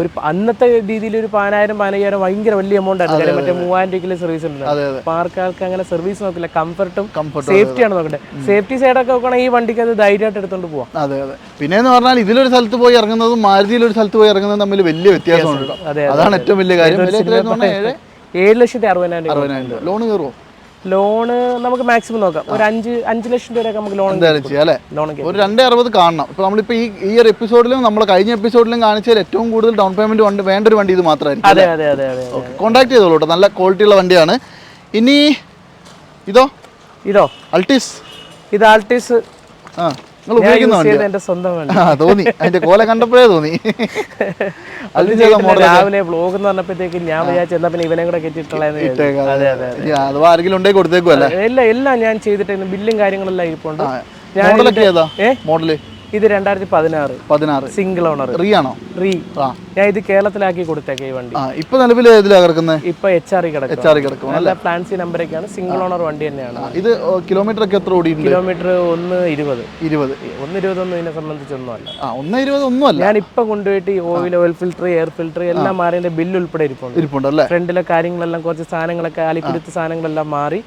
ഒരു അന്നത്തെ രീതിയിൽ ഒരു പതിനായിരം പതിനയ്യായിരം ഭയങ്കര വലിയ എമൗണ്ട് കാര്യം മറ്റേ മൂവായിരം രൂപയ്ക്ക് സർവീസ് ഉണ്ട് അതെ അതെ. അപ്പൊ ആൾക്കാർക്ക് അങ്ങനെ സർവീസ് നോക്കില്ല. കംഫർട്ടും സേഫ്റ്റിയാണ് നോക്കേണ്ടത്. സേഫ്റ്റി സൈഡൊക്കെ നോക്കുകയാണെങ്കിൽ ഈ വണ്ടിക്ക് അത് ധൈര്യമായിട്ട് എടുത്തോണ്ട് പോവാം. അതെ അതെ. പിന്നെ എന്ന് പറഞ്ഞാൽ ഇതിലൊരു സ്ഥലത്ത് പോയി ഇറങ്ങുന്നതും മാരുതിയിൽ ഒരു സ്ഥലത്ത് പോയി ഇറങ്ങുന്നതും തമ്മിൽ വലിയ വ്യത്യാസമുണ്ട് അതാണ് ഏറ്റവും വലിയ കാര്യം. ഏഴ് ലക്ഷത്തി അറുപതിനായിരം രൂപ. ലോൺ കയറുമോ ലോണ് നമുക്ക് മാക്സിമം നോക്കാം. ഒരു അഞ്ച് അഞ്ച് ലക്ഷം രൂപ നമുക്ക് ലോൺ ലോൺ ഒരു രണ്ട് അറുപത് കാണണം. ഇപ്പൊ നമ്മളിപ്പോ ഈ ഈ ഒരു എപ്പിസോഡിലും നമ്മൾ കഴിഞ്ഞ എപ്പിസോഡിലും കാണിച്ചാൽ ഏറ്റവും കൂടുതൽ ഡൗൺ പേയ്മെന്റ് വണ്ടി വേണ്ട ഒരു വണ്ടി ഇത് മാത്രമായിരിക്കും അതെ അതെ അതെ അതെ. കോൺടാക്ട് ചെയ്തോളൂ കേട്ടോ. നല്ല ക്വാളിറ്റിയുള്ള വണ്ടിയാണ്. ഇനി ഇതോ? ഇതോ? അൾട്ടിസ് ഇത് ആൾട്ടിസ് ആ. നിങ്ങൾ ഉപയോഗിക്കുന്ന എന്റെ സ്വന്തം തോന്നി. അതിന്റെ കോല കണ്ടപ്പോഴേ തോന്നി. ഏതാ രാവിലെ ബ്ലോഗ് എന്ന് പറഞ്ഞപ്പോഴത്തേക്ക് ഞാൻ വിചാരിച്ചു എന്നാ പിന്നെ ഇവനെ കൂടെ. അതെ അതെ ഇനി അഥവാ ആരെങ്കിലും ഉണ്ടെങ്കിൽ കൊടുത്തേക്കും എല്ലാം എല്ലാം ഞാൻ ചെയ്തിട്ടുണ്ട് ബില്ലും കാര്യങ്ങളെല്ലാം ഇരിപ്പുണ്ട്. മോഡലൊക്കെ ഏതാ? മോഡൽ? ഇത് രണ്ടായിരത്തി പതിനാറ്. പതിനാറ് സിംഗിൾ ഓണർ റീ ആണോ? റീ ആ. ഞാൻ ഇത് കേരളത്തിലാക്കി കൊടുത്തേക്ക ഈ വണ്ടി. ഇപ്പൊ നിലവിൽ ഏതിലാ കിടക്കുന്നത് ഇപ്പൊ എച്ച് ആർ കിടക്കും എച്ച് ആർ കിടക്കും നല്ല ഫാൻസി നമ്പറൊക്കെയാണ് സിംഗിൾ ഓണർ വണ്ടി തന്നെയാണ്. ഇത് കിലോമീറ്റർ ഒക്കെ എത്ര ഓടി കിലോമീറ്റർ ഒന്ന് ഇരുപത്. ഇരുപത്. ഒന്ന് ഇരുപതൊന്നും ഇതിനെ സംബന്ധിച്ചൊന്നും അല്ല ആ ഒന്ന് ഇരുപത് ഒന്നുമല്ല ഞാൻ ഇപ്പൊ കൊണ്ടുപോയിട്ട് ഈ oil oil filter air filter എല്ലാം മാറിയതിന്റെ ബില്ല് ഉൾപ്പെടെ ഇരിപ്പുണ്ട്. ഇരിപ്പുണ്ടല്ലേ ഫ്രണ്ടിലെ കാര്യങ്ങളെല്ലാം കുറച്ച് സാധനങ്ങളൊക്കെ അലിക്കുരുത്ത് സാധനങ്ങളെല്ലാം മാറി.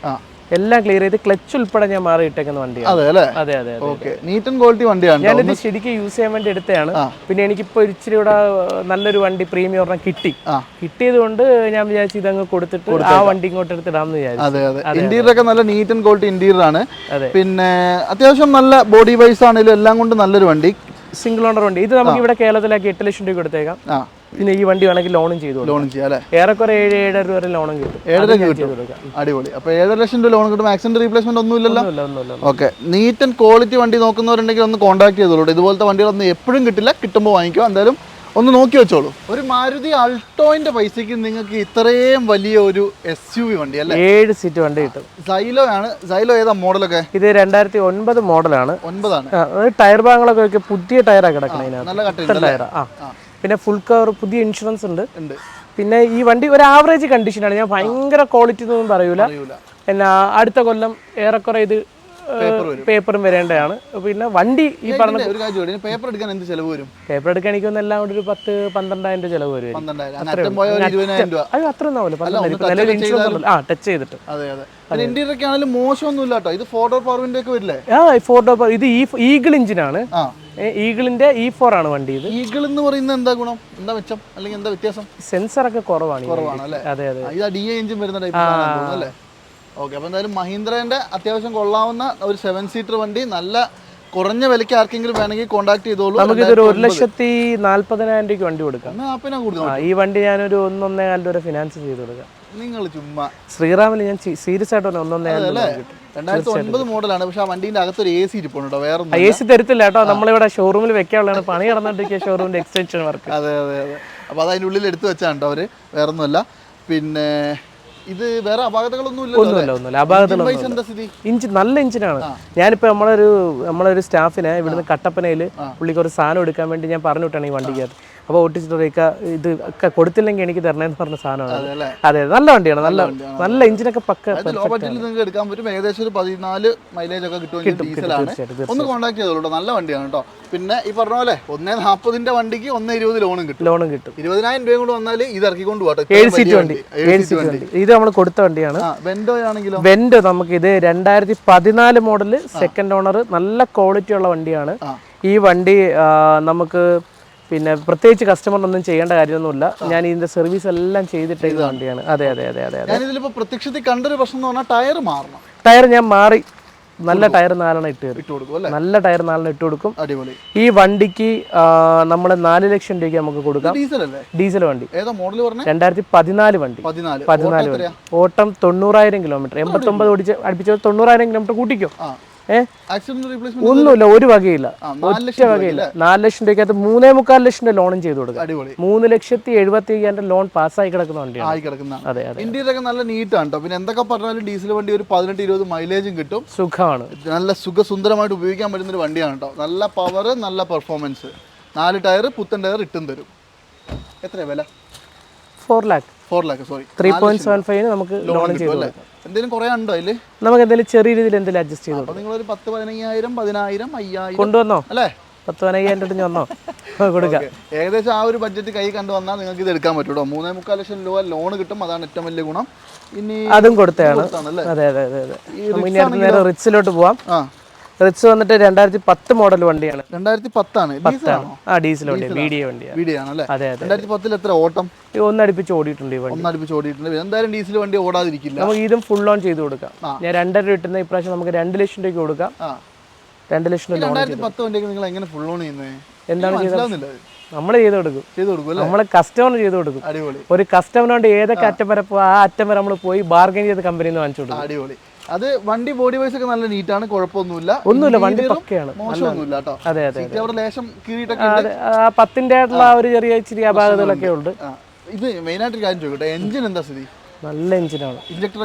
എല്ലാം ക്ലിയർ ചെയ്ത് ക്ലച്ച് ഉൾപ്പെടെ ഞാൻ മാറി ഇട്ടേക്കുന്ന വണ്ടിയാണ്. അതെ അല്ലേ? അതെ അതെ ഓക്കെ നീറ്റ് ആൻഡ് ക്വാളിറ്റി വണ്ടിയാണ്. ഞാനിത് ശരിക്കും യൂസ് ചെയ്യാൻ വേണ്ടി എടുത്തതാണ്. പിന്നെ എനിക്കിപ്പോ ഇച്ചിരി കൂടെ നല്ലൊരു വണ്ടി പ്രീമിയം ഒരെണ്ണം കിട്ടി. കിട്ടിയത് കൊണ്ട് ഞാൻ വിചാരിച്ചു ഇതങ്ങ് കൊടുത്തിട്ട് ആ വണ്ടി ഇങ്ങോട്ട് എടുത്തിടാന്ന് വിചാരിച്ചു. അതെ അതെ. ഇന്റീരിയർ ഒക്കെ നല്ല നീറ്റ് ആൻഡ് ക്വാളിറ്റി ഇന്റീരിയർ ആണ്. പിന്നെ അത്യാവശ്യം നല്ല ബോഡി വൈസ് ആണെങ്കിലും എല്ലാം കൊണ്ട് നല്ലൊരു വണ്ടി. സിംഗിൾ ഓണർ വണ്ടി. ഇത് നമുക്ക് ഇവിടെ കേരളത്തിലാക്കി എട്ട് ലക്ഷം രൂപ കൊടുത്തേക്കാം. പിന്നെ ഈ വണ്ടി വേണമെങ്കിൽ ലോണും ചെയ്തു ലോണും ചെയ്യാം അല്ലേ? ഏറെക്കുറെ ഏഴ് ഏഴര രൂപ വരെ ലോണും കിട്ടും ഏഴര കിട്ടും. അടിപൊളി. അപ്പൊ ഏഴര ലക്ഷം രൂപ ലോൺ കിട്ടും ആക്സിഡന്റ് റീപ്ലേസ്മെന്റ് ഒന്നും ഇല്ലല്ലോ ഓക്കെ നീറ്റ് ആൻഡ് ക്വാളിറ്റി വണ്ടി നോക്കുന്നവരുണ്ടെങ്കിൽ ഒന്ന് കോൺടാക്ട് ചെയ്തോളൂ ഇതുപോലത്തെ വണ്ടികളൊന്നും എപ്പോഴും കിട്ടില്ല. കിട്ടുമ്പോൾ വാങ്ങിക്കുക എന്തായാലും ഒന്ന് നോക്കി വെച്ചോളൂ. ഒരു മാരുതി അൾട്ടോയിന്റെ പൈസയ്ക്ക് നിങ്ങൾക്ക് ഇത്രയും വലിയ ഒരു എസ് യു വി വണ്ടി അല്ലേ? ഏഴ് സീറ്റ് വണ്ടി കിട്ടും. സൈലോ ആണ്. സൈലോ ഏതാ മോഡലൊക്കെ ഇത് രണ്ടായിരത്തി ഒൻപത് മോഡലാണ് ഒൻപതാണ്. ടയർ ഭാഗങ്ങളൊക്കെ പുതിയ ടയറാണ് ഇതിനകത്ത്. നല്ല ടയറാ. ആ. പിന്നെ ഫുൾ കവർ പുതിയ ഇൻഷുറൻസ് ഉണ്ട്. പിന്നെ ഈ വണ്ടി ഒരു ആവറേജ് കണ്ടീഷനാണ് ഞാൻ ഭയങ്കര ക്വാളിറ്റി ഒന്നും പറയൂല. പിന്നെ അടുത്ത കൊല്ലം ഏറെക്കുറെ ഇത് പേപ്പറും വരേണ്ടതാണ്. പിന്നെ വണ്ടി ഈ പറഞ്ഞ പേപ്പർ എടുക്കാൻ എന്ത് ചെലവ് വരും? പേപ്പർ എടുക്കാൻ എനിക്കൊന്നും എല്ലാം കൂടി ഒരു പത്ത് പന്ത്രണ്ടായിരം രൂപ ചെലവ് വരും. അത് അത്ര ഒന്നാവില്ല ഇൻഷുറൻസ് ആ ടച്ച് ചെയ്തിട്ട്. ഇന്റീരിയർ ഒക്കെ ആണെങ്കിലും മോശമൊന്നും കേട്ടോ ഇത് ഫോർ ഡോർ പവർ വിൻഡോ ഒക്കെ വരില്ലേ? ആ ഫോർ ഡോർ ഇത് ഈഗിൾ എഞ്ചിനാണ് ആ. ഈഗിളിന്റെ ഇ ഫോർ ആണ് വണ്ടി ഇത്. ഈഗിൾ എന്ന് പറയുന്നത് എന്താ ഗുണം? എന്താ മെച്ചം? അല്ലെങ്കിൽ എന്താ വ്യത്യാസം? സെൻസർ ഒക്കെ കുറവാണ് കുറവാണ് അല്ലേ? അതെ അതെ. ഇത് ഡി എഞ്ചിൻ വരുന്ന ടൈപ്പ് അല്ലേ? ഓക്കെ അപ്പോൾ എന്തായാലും മഹീന്ദ്രേന്റെ അത്യാവശ്യം കൊള്ളാവുന്ന ഒരു സെവൻ സീറ്റർ വണ്ടി നല്ല കുറഞ്ഞ വിലയ്ക്ക് ആർക്കെങ്കിലും വേണമെങ്കിൽ കോൺടാക്ട് ചെയ്തോളൂ. നമുക്ക് ഒരു ലക്ഷത്തി നാല്പതിനായിരം രൂപയ്ക്ക് വണ്ടി കൊടുക്കാം. ഈ വണ്ടി ഞാനൊരു ഒന്നൊന്നേ കാലിൽ വരെ ഫിനാൻസ് ചെയ്ത് കൊടുക്കാം. നിങ്ങൾ ചുമ്മാ. ശ്രീറാമിൽ ഞാൻ സീരിയസ് ആയിട്ട് ഒന്നൊന്നേ കാലിൽ രണ്ടായിരത്തി ഒൻപത് മോഡലാണ് പക്ഷെ ആ വണ്ടിന്റെ അകത്തൊരു എ സി ഇരിപ്പുണ്ട് കേട്ടോ വേറെ എ സി തരത്തില്ല കേട്ടോ. നമ്മളിവിടെ ഷോറൂമിൽ വെക്കാനുള്ളതാണ്. പണി നടന്നിട്ടിരിക്കുക ഷോറൂമിന്റെ എക്സ്റ്റൻഷൻ വർക്ക് അതെ അതെ അതെ. അപ്പോൾ അത് അതിന്റെ ഉള്ളിൽ എടുത്തു വെച്ചാണ് കേട്ടോ അവർ. വേറെ ഒന്നുമല്ല പിന്നെ ഇത് വേറെ അപാകതകളൊന്നും അപാകതകളൊന്നും ഇഞ്ച് നല്ല ഇഞ്ചിനാണ് ഞാനിപ്പോ നമ്മളൊരു നമ്മളൊരു സ്റ്റാഫിനെ ഇവിടുന്ന് കട്ടപ്പനയിൽ പുള്ളിക്ക് ഒരു സാധനം എടുക്കാൻ വേണ്ടി ഞാൻ പറഞ്ഞു വിട്ടാണ് ഈ വണ്ടിക്കകത്ത്. അപ്പോൾ ഓട്ടിച്ചിട്ട് ഇത് ഒക്കെ കൊടുത്തില്ലെങ്കിൽ എനിക്ക് തരണേന്ന് പറഞ്ഞ സാധനമാണ്. അത്. നല്ല വണ്ടിയാണ്. നല്ല നല്ല എഞ്ചിനൊക്കെ പക്ക നിങ്ങൾക്ക് എടുക്കാൻ പറ്റും. ഏകദേശം ഒരു പതിനാല് മൈലേജ് ഒക്കെ കിട്ടും ഡീസലാണ് ഒന്ന് കോൺടാക്ട് ചെയ്തോളൂ നല്ല വണ്ടിയാണ് കേട്ടോ. പിന്നെ ഈ പറഞ്ഞ പോലെ ഒന്നേ നാൽപ്പതിന്റെ വണ്ടിക്ക് ഒന്നേ ഇരുപത് ലോണും കിട്ടും. ലോണും കിട്ടും. ഇരുപതിനായിരം രൂപയും കൂടെ വന്നാൽ ഇത് ഇറക്കിക്കൊണ്ട് പോകട്ടെ ഏഴ് സീറ്റ് വണ്ടി. ഏഴ് സീറ്റ് വണ്ടി. ഇത് നമ്മൾ കൊടുത്ത വണ്ടിയാണ്. വെൻഡോ ആണെങ്കിലോ? വെൻഡോ നമുക്ക് ഇത് രണ്ടായിരത്തി പതിനാല് മോഡൽ സെക്കൻഡ് ഓണർ നല്ല ക്വാളിറ്റി ഉള്ള വണ്ടിയാണ്. ഈ വണ്ടി നമുക്ക് പിന്നെ പ്രത്യേകിച്ച് കസ്റ്റമറിനൊന്നും ചെയ്യേണ്ട കാര്യമൊന്നുമില്ല. ഞാൻ ഇതിന്റെ സർവീസ് എല്ലാം ചെയ്തിട്ട് വണ്ടിയാണ്. അതെ അതെ അതെ അതെ പ്രത്യക്ഷത്തിൽ കണ്ടൊരു പ്രശ്നം എന്ന് പറഞ്ഞാൽ ടയർ മാറണം. ടയർ ഞാൻ മാറി. നല്ല ടയർ നാലെണ്ണം ഇട്ട് തരും. ഇട്ട് കൊടുക്കും അല്ലേ? നല്ല ടയർ നാലെണ്ണം ഇട്ട് കൊടുക്കും. അടിപൊളി. ഈ വണ്ടിക്ക് നമ്മൾ നാല് ലക്ഷം രൂപയ്ക്ക് നമുക്ക് കൊടുക്കാം. ഡീസൽ അല്ലേ? ഡീസൽ വണ്ടി. ഏതാ മോഡൽ പറഞ്ഞേ? രണ്ടായിരത്തി പതിനാല്. വണ്ടി പതിനാല് വണ്ടി? ഓട്ടം തൊണ്ണൂറായിരം കിലോമീറ്റർ എൺപത്തി ഒമ്പത് ഓടിച്ച് അടുപ്പിച്ച് തൊണ്ണൂറായിരം കിലോമീറ്റർ കൂട്ടിക്കോ. ഒന്നുമില്ല ഒരു വകയില്ല. ഒറ്റ വകയില്ല. നാല് ലക്ഷം രൂപയ്ക്കകത്ത് മൂന്നേ മുക്കാൽ ലക്ഷം ലോണും ചെയ്ത് കൊടുക്കുക മൂന്ന് ലക്ഷത്തി എഴുപത്തി അയ്യായിരം ലോൺ പാസ്സായി കിടക്കുന്ന വണ്ടിയാണ്. അതെ അതെ ഇന്ത്യയിലൊക്കെ നല്ല നീറ്റാണ് കേട്ടോ പിന്നെ എന്തൊക്കെ പറഞ്ഞാലും ഡീസൽ വണ്ടി ഒരു പതിനെട്ട് ഇരുപത് മൈലേജും കിട്ടും. സുഖമാണ്. നല്ല സുഖസുന്ദരമായിട്ട് ഉപയോഗിക്കാൻ പറ്റുന്ന ഒരു വണ്ടിയാണ് കേട്ടോ നല്ല പവർ നല്ല പെർഫോമൻസ് നാല് ടയർ പുത്തൻ ടയർ ഇട്ടും തരും. എത്രയാ വില? Four lakh four lakh sorry three point seven five നമുക്ക് ലോൺ ചെയ്ത് എന്തെങ്കിലും കുറേ ഉണ്ടോ നമുക്ക് എന്തെങ്കിലും ചെറിയ രീതിയിൽ എന്തെങ്കിലും അഡ്ജസ്റ്റ് ചെയ്തു നിങ്ങൾ നിങ്ങളൊരു പത്ത് പതിനയ്യായിരം പതിനായിരം അയ്യായിരം കൊണ്ടുവന്നോ? അല്ലേ? പത്ത് പതിനയ്യായിരം രൂപ വന്നോ? കൊടുക്കാം. ഏകദേശം ആ ഒരു ബഡ്ജറ്റ് കൈ കണ്ടു വന്നാൽ നിങ്ങൾക്ക് ഇത് എടുക്കാൻ പറ്റും കേട്ടോ മൂന്നേ മുക്കാൽ ലക്ഷം രൂപ ലോൺ കിട്ടും. അതാണ് ഏറ്റവും വലിയ ഗുണം. ഇനി അതും കൊടുത്തതാണ്. അതെ അതെ അതെ അതെ. ഇനി അടുത്ത നേരെ റിറ്റ്സിലോട്ട് പോവാം. ആ. റിറ്റ്സ് വന്നിട്ട് രണ്ടായിരത്തി പത്ത് മോഡൽ വണ്ടിയാണ്. രണ്ടായിരത്തി പത്താണ്. ആ ഡീസൽ വണ്ടിയാണ്. ആണല്ലേ അതെ അതെ രണ്ടായിരത്തി പത്തിൽ എത്ര ഓട്ടം? ഒന്നടിപ്പിച്ച് ഓടിയിട്ടുണ്ട് ഈ വണ്ടി. ഒന്നടുപ്പിച്ച് ഓടിയിട്ടുണ്ട്. എന്തായാലും ഡീസൽ വണ്ടി ഓടാതിരിക്കില്ല. നമുക്ക് ഇതും ഫുൾ ഓൺ ചെയ്ത് കൊടുക്കാം. ഞാൻ രണ്ടര കിട്ടുന്ന ഇപ്രാവശ്യം നമുക്ക് രണ്ട് ലക്ഷം രൂപയ്ക്ക് കൊടുക്കാം. രണ്ട് ലക്ഷം രൂപ നിങ്ങൾ എങ്ങനെ ഫുൾ ഓൺ ചെയ്യുന്നത് എന്താണ് അത്. നമ്മൾ ചെയ്ത് കൊടുക്കും. ചെയ്ത് കൊടുക്കും നമ്മളെ കസ്റ്റമർ ചെയ്ത് കൊടുക്കും. ഒരു കസ്റ്റമറിനോട് ഏതൊക്കെ അറ്റം വരെ ആ അറ്റം വരെ നമ്മൾ പോയി ബാർഗൈൻ ചെയ്ത് കമ്പനിയിൽ നിന്ന് വാങ്ങിച്ചു കൊടുക്കും. അടിപൊളി. അത് വണ്ടി ബോഡി വൈസ് ഒക്കെ നല്ല നീറ്റ് ആണ് കുഴപ്പമൊന്നുമില്ല. ഒന്നുമില്ല വണ്ടി പക്കയാണ്. മോശമൊന്നുമില്ല കേട്ടോ. അതെ അതെ അവിടെ ലേശം കീറിയിട്ടൊക്കെ പത്തിന്റെ ആയിട്ടുള്ള ആ ഒരു ചെറിയ ഇച്ചിരി അപാകതകളൊക്കെ ഉണ്ട്. ഇത് മെയിൻ ആയിട്ട് കാര്യം ചോദിക്കട്ടെ എഞ്ചിൻ എന്താ സ്ഥിതി? നല്ല എഞ്ചിനാണ്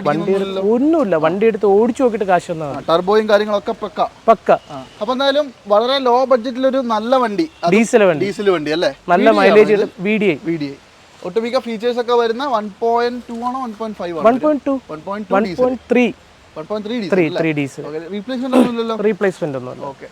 വണ്ടി ഒന്നുമില്ല വണ്ടി എടുത്ത് ഓടിച്ചു നോക്കിയിട്ട് കാശ് ടർബോയും കാര്യങ്ങളൊക്കെ പക്ക. പക്ക. അപ്പൊ എന്തായാലും വളരെ ലോ ബഡ്ജറ്റിൽ ഒരു നല്ല വണ്ടി. ഡീസൽ വണ്ടി. ഡീസൽ വണ്ടി അല്ലേ? നല്ല mileage V D I V D ഒട്ടുമിക്ക ഫീച്ചേഴ്സ് ഒക്കെ വരുന്ന വൺ പോയിന്റ് ടു ആണോ one point five one point two one point three replacement ഒന്നും ഓക്കെ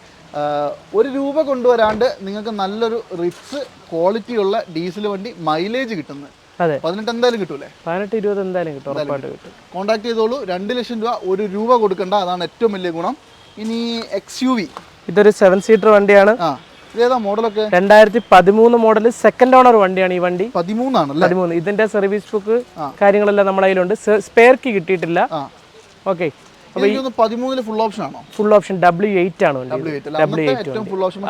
ഒരു രൂപ കൊണ്ടുവരാണ്ട് നിങ്ങൾക്ക് നല്ലൊരു റിച്ച് ക്വാളിറ്റി ഉള്ള ഡീസൽ വണ്ടി മൈലേജ് കിട്ടുന്നത്. അതെ. പതിനെട്ട് എന്തായാലും കിട്ടൂലേ? പതിനെട്ട് ഇരുപത് എന്തായാലും കിട്ടും ഉറപ്പായിട്ട് കിട്ടും. കോൺടാക്ട് ചെയ്തോളൂ. രണ്ട് ലക്ഷം രൂപ ഒരു രൂപ കൊടുക്കണ്ട. അതാണ് ഏറ്റവും വലിയ ഗുണം. ഇനി എക്സ് യു വി ഇതൊരു സെവൻ സീറ്റർ വണ്ടിയാണ്. ഇതേതാ മോഡലൊക്കെ? രണ്ടായിരത്തി പതിമൂന്ന് മോഡൽ സെക്കൻഡ് ഓണർ വണ്ടിയാണ് ഈ വണ്ടി. പതിമൂന്നാണ് പതിമൂന്ന്. ഇതിന്റെ സർവീസ് ബുക്ക് കാര്യങ്ങളെല്ലാം നമ്മുടെ കയ്യിലുണ്ട് സ്പെയർ കീ കിട്ടിയിട്ടില്ല. ഓക്കെ എനിക്കൊന്ന് പതിമൂന്നിൽ ഫുൾ ഓപ്ഷൻ ആണോ? ഫുൾ ഓപ്ഷൻ ഡബ്ല്യു എയ്റ്റ് ആണ് W eight full option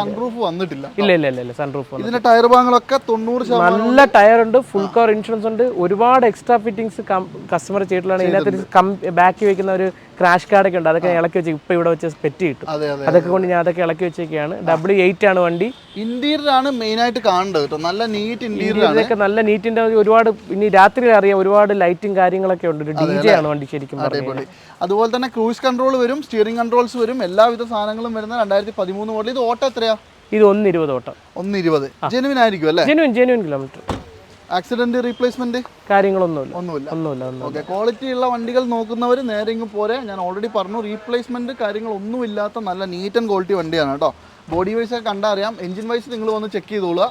sunroof വന്നിട്ടില്ല. ഇല്ല ഇല്ല ഇല്ല സൺറൂഫ് ഇതിന്റെ ടയർ ഭാഗങ്ങളൊക്കെ തൊണ്ണൂറ് നല്ല ടയർ ഉണ്ട് ഫുൾ കവർ ഇൻഷുറൻസ് ഉണ്ട്. ഒരുപാട് എക്സ്ട്രാ ഫിറ്റിംഗ്സ് കസ്റ്റമർ ചെയ്തിട്ടുള്ളതാണ്. ഇതിനകത്ത് ബാക്കി വെക്കുന്ന ഒരു ക്രാഷ് കാർഡൊക്കെ ഉണ്ട്. അതൊക്കെ ഇളക്കി വെച്ച് ഇപ്പൊ ഇവിടെ വെച്ച് പെറ്റി കിട്ടും. അതെ അതെ അതൊക്കെ കൊണ്ട് ഞാൻ അതൊക്കെ ഇളക്കി വെച്ചേക്കാണ്. ഡബ്ല്യു എയ്റ്റ് ആണ് വണ്ടി. ഇന്റീരിയർ ആണ് മെയിൻ ആയിട്ട് കാണേണ്ടത് കേട്ടോ നല്ല നീറ്റ് ഇന്റീരിയർ ഇതൊക്കെ നല്ല നീറ്റിന്റെ ഒരുപാട് ഇനി രാത്രി അറിയാം ഒരുപാട് ലൈറ്റും കാര്യങ്ങളൊക്കെ ഉണ്ട്. ഒരു ഡി ജെ ആണ് വണ്ടി ശരിക്കും പറഞ്ഞത് അതുപോലെ തന്നെ ക്രൂസ് കൺട്രോൾ വരും സ്റ്റിയറിംഗ് കൺട്രോൾസ് വരും എല്ലാവിധ സാധനങ്ങളും വരുന്ന രണ്ടായിരത്തി പതിമൂന്ന് മോഡൽ ഇത് ഓട്ടോ എത്രയാ? ഇത് ഒന്ന് ഇരുപത് ഓട്ടം. ഒന്ന് ഇരുപത് ജെനുവിൻ ആയിരിക്കും അല്ലേ? Genuine genuine kilometre accident replacement കാര്യങ്ങളൊന്നുമില്ല. ഒന്നുമില്ല. ഒന്നുമില്ല ഒന്നും ഓക്കെ ക്വാളിറ്റി ഉള്ള വണ്ടികൾ നോക്കുന്നവർ നേരെ ഇങ്ങ് പോരെ. ഞാൻ ഓൾറെഡി പറഞ്ഞു റീപ്ലേസ്മെന്റ് കാര്യങ്ങളൊന്നും ഇല്ലാത്ത നല്ല നീറ്റ് ആൻഡ് ക്വാളിറ്റി വണ്ടിയാണ് കേട്ടോ. ബോഡി വൈസ് ഒക്കെ കണ്ടറിയാം. എഞ്ചിൻ വൈസ് നിങ്ങൾ വന്ന് ചെക്ക് ചെയ്തോളുക.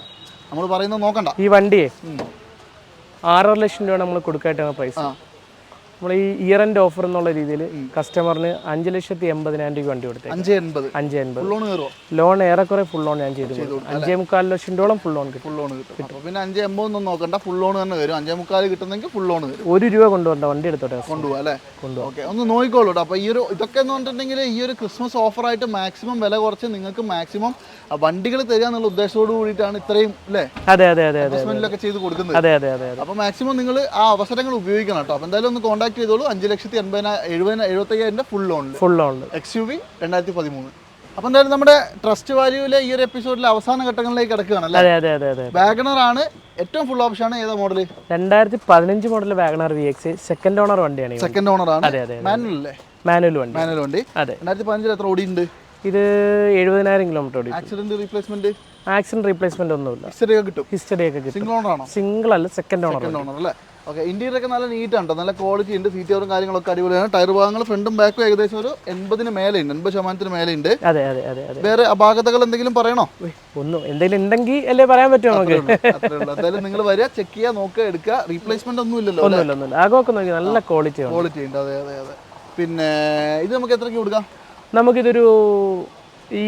നമ്മൾ പറയുന്നത് നോക്കണ്ട. ഈ വണ്ടിയെ. ആറര ലക്ഷം രൂപ നമ്മൾ കൊടുക്കായിട്ടാണ് പ്രൈസ് ആ നമ്മൾ ഈ ഇയർ എൻഡ് ഓഫർ എന്നുള്ള രീതിയിൽ കസ്റ്റമറിന് അഞ്ച് ലക്ഷത്തി എൺപതിനായിരം രൂപ വണ്ടി കൊടുത്തത് അഞ്ച് എൺപത്. അഞ്ച് എൺപത്. ലോൺ ഏറെക്കുറെ ഫുൾ ലോൺ ഞാൻ ചെയ്തു. അഞ്ചേ മുക്കാൽ ലക്ഷം രൂപയോളം ഫുൾ ലോൺ കിട്ടും. ഫുൾ ലോൺ കിട്ടും. പിന്നെ അഞ്ച് എൺപതൊന്നും നോക്കണ്ട. ഫുൾ ലോൺ തന്നെ വരും. അഞ്ചേ മുക്കാൽ കിട്ടുന്നെങ്കിൽ ഫുൾ ലോൺ വരും. ഒരു രൂപ കൊണ്ടുവരണ്ട. വണ്ടി എടുത്തോട്ടെ കൊണ്ടുപോകാം അല്ലേ? ഓക്കെ ഒന്ന് നോക്കിക്കോളൂ അപ്പൊ അപ്പോൾ ഈ ഒരു ഇതൊക്കെ എന്ന് പറഞ്ഞിട്ടുണ്ടെങ്കിൽ ഈ ഒരു ക്രിസ്മസ് ഓഫറായിട്ട് മാക്സിമം വില കുറച്ച് നിങ്ങൾക്ക് മാക്സിമം വണ്ടികൾ തരിക എന്നുള്ള ഉദ്ദേശത്തോട് കൂടിയിട്ടാണ് ഇത്രയും അല്ലേ അതെ അതെ അതെ അതെ ഇൻവെസ്റ്റ്മെന്റിലൊക്കെ ചെയ്ത് കൊടുക്കുന്നത് അതെ അതെ അതെ അപ്പൊ മാക്സിമം നിങ്ങൾ ആ അവസരങ്ങൾ ഉപയോഗിക്കണം കേട്ടോ അപ്പൊ എന്തായാലും ഒന്ന് കോൺടാക്ട് ചെയ്തോളൂ അഞ്ച് ലക്ഷത്തി എൺപതിനാ എഴുപതിന എഴുപത്തയ്യായിരം full loan full loan X U V രണ്ടായിരത്തി പതിമൂന്ന് അപ്പൊ എന്തായാലും നമ്മുടെ ട്രസ്റ്റ് വാല്യൂവിലെ ഈ ഒരു എപ്പിസോഡിലെ അവസാന ഘട്ടങ്ങളിലേക്ക് കിടക്കുകയാണല്ലേ അതെ അതെ അതെ അതെ വാഗണർ ആണ് ഏറ്റവും ഫുൾ ഓപ്ഷൻ ആണ് ഏതാ മോഡൽ രണ്ടായിരത്തി പതിനഞ്ച് model WagonR V X second owner വണ്ടിയാണ് സെക്കൻഡ് ഓണർ ആണ് അതെ അതെ മാനുവൽ അല്ലേ മാനുവൽ വണ്ടി മാനുവൽ വണ്ടി അതെ രണ്ടായിരത്തി പതിനഞ്ചിൽ എത്ര ഓടിയുണ്ട് ഇത് എഴുപതിനായിരം കിലോമീറ്റർ ഓടി ആക്സിഡന്റ് റീപ്ലേസ്മെന്റ് ആക്സിഡന്റ് റീപ്ലേസ്മെന്റ് ഒന്നുമില്ല. ഹിസ്റ്ററി ഒക്കെ കിട്ടും. ഹിസ്റ്ററി ഒക്കെ കിട്ടും. സിംഗിൾ ഓണർ ആണോ? സിംഗിൾ അല്ല സെക്കൻഡ് ഓണർ ഓണർ അല്ലേ? ഓക്കെ ഇന്റീരിയർ ഒക്കെ നല്ല നീറ്റ് ആണ്. നല്ല ക്വാളിറ്റി ഉണ്ട് സീറ്റുകളും കാര്യങ്ങളൊക്കെ അടിപൊളിയാണ്. ടയർ ഭാഗങ്ങൾ ഫ്രണ്ടും ബാക്കും ഏകദേശം ഒരു എൺപതിന് മേലെ ഉണ്ട് എൺപത് ശതമാനത്തിന് മേലെ ഉണ്ട് അതെ അതെ അതെ അതെ. വേറെ അപാകതകൾ എന്തെങ്കിലും പറയണോ? ഒന്നും എന്തെങ്കിലും ഉണ്ടെങ്കിൽ അല്ലേ പറയാൻ പറ്റുമോ നമുക്ക്? എന്തായാലും നിങ്ങൾ വരിക ചെക്ക് ചെയ്യുക നോക്കുക എടുക്കുക. റീപ്ലേസ്മെന്റ് ഒന്നും ഇല്ലല്ലോ ഒന്നുമില്ല ഒന്നുമില്ല. ആകെ നോക്കി നല്ല ക്വാളിറ്റി ക്വാളിറ്റി ഉണ്ട്. അതെ അതെ അതെ. പിന്നെ ഇത് നമുക്ക് എത്രയ്ക്ക് കൊടുക്കാം? നമുക്കിതൊരു ഈ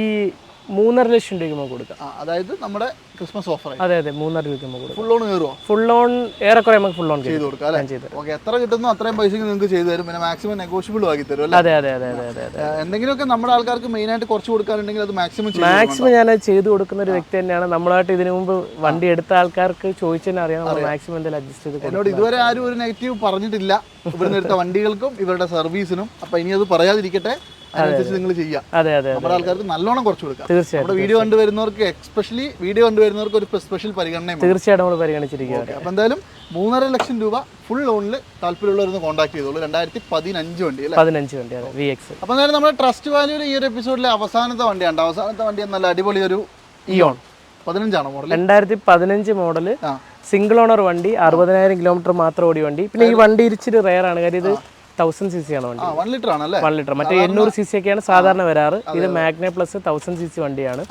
മൂന്നര ലക്ഷം രൂപയ്ക്ക് നമുക്ക് കൊടുക്കാം. അതായത് നമ്മുടെ ക്രിസ്മസ് ഓഫർ അതെ അതെ മൂന്നര രൂപയ്ക്ക് നമുക്ക് കൊടുക്കാം. ഫുൾ ലോൺ കയറുമോ ഫുൾ ലോൺ ഏറെക്കുറെ നമുക്ക് ഫുൾ ലോൺ ചെയ്ത് കൊടുക്കാം ഞാൻ ചെയ്തു ഓക്കെ എത്ര കിട്ടുന്നു അത്രയും പൈസ നിങ്ങൾക്ക് ചെയ്തു തരും. പിന്നെ മാക്സിമം നെഗോഷ്യബിൾ ആക്കി തരും അല്ലേ? അതെ അതെ അതെ അതെ അതെ എന്തെങ്കിലുമൊക്കെ നമ്മുടെ ആൾക്കാർക്ക് മെയിൻ ആയിട്ട് കുറച്ച് കൊടുക്കാനുണ്ടെങ്കിൽ അത് മാക്സിമം മാക്സിമം ഞാൻ ചെയ്തു കൊടുക്കുന്ന ഒരു വ്യക്തി തന്നെയാണ്. നമ്മളായിട്ട് ഇതിനു മുമ്പ് വണ്ടി എടുത്ത ആൾക്കാർക്ക് ചോദിച്ചതിനെ അറിയാം നമ്മൾ മാക്സിമം എന്തെങ്കിലും അഡ്ജസ്റ്റ് ചെയ്ത് എന്നോട് ഇതുവരെ ആരും ഒരു നെഗറ്റീവ് പറഞ്ഞിട്ടില്ല. ഇവിടുന്ന് എടുത്ത വണ്ടികൾക്കും ഇവരുടെ സർവീസിനും അപ്പൊ ഇനി അത് പറയാതിരിക്കട്ടെ. അതിനനുസരിച്ച് നിങ്ങൾ അതെ അതെ നമ്മുടെ ആൾക്കാർക്ക് നല്ലോണം കുറച്ച് കൊടുക്കാം തീർച്ചയായിട്ടും വീഡിയോ കണ്ടുവരുന്നവർക്ക് എക്സ്പെഷ്യലി വീഡിയോ കണ്ടുവരുന്നവർക്ക് ഒരു സ്പെഷ്യൽ തീർച്ചയായിട്ടും നമ്മൾ പരിഗണിച്ചിരിക്കുക അപ്പൊ എന്തായാലും മൂന്നര ലക്ഷം രൂപ ഫുൾ ലോണിൽ താല്പര്യമുള്ളവരൊന്ന് കോൺടാക്ട് ചെയ്തോളൂ. രണ്ടായിരത്തി പതിനഞ്ച് വണ്ടി അല്ലേ? പതിനഞ്ച് വണ്ടി വി എക്സ് അപ്പൊ എന്തായാലും നമ്മുടെ ട്രസ്റ്റ് വാല്യൂ ഈ ഒരു എപ്പിസോഡിലെ അവസാനത്തെ വണ്ടിയാണ്. അവസാനത്തെ വണ്ടി നല്ല അടിപൊളി ഒരു ഇയോൺ പതിനഞ്ചാണോ മോഡൽ രണ്ടായിരത്തി പതിനഞ്ച് മോഡൽ സിംഗിൾ ഓണർ വണ്ടി അറുപതിനായിരം കിലോമീറ്റർ മാത്രം ഓടിയ വണ്ടി. പിന്നെ ഈ വണ്ടി ഇരിച്ചിട്ട് റെയർ ആണ്. കാര്യം ഇത് തൗസൻഡ് സി സി ആണ് വണ്ടി. വൺ ലിറ്റർ ആണല്ലേ വൺ ലിറ്റർ മറ്റേ എണ്ണൂറ് സി സി ഒക്കെയാണ് സാധാരണ വരാറ്. ഇത് Magna plus thousand C C വണ്ടിയാണ്.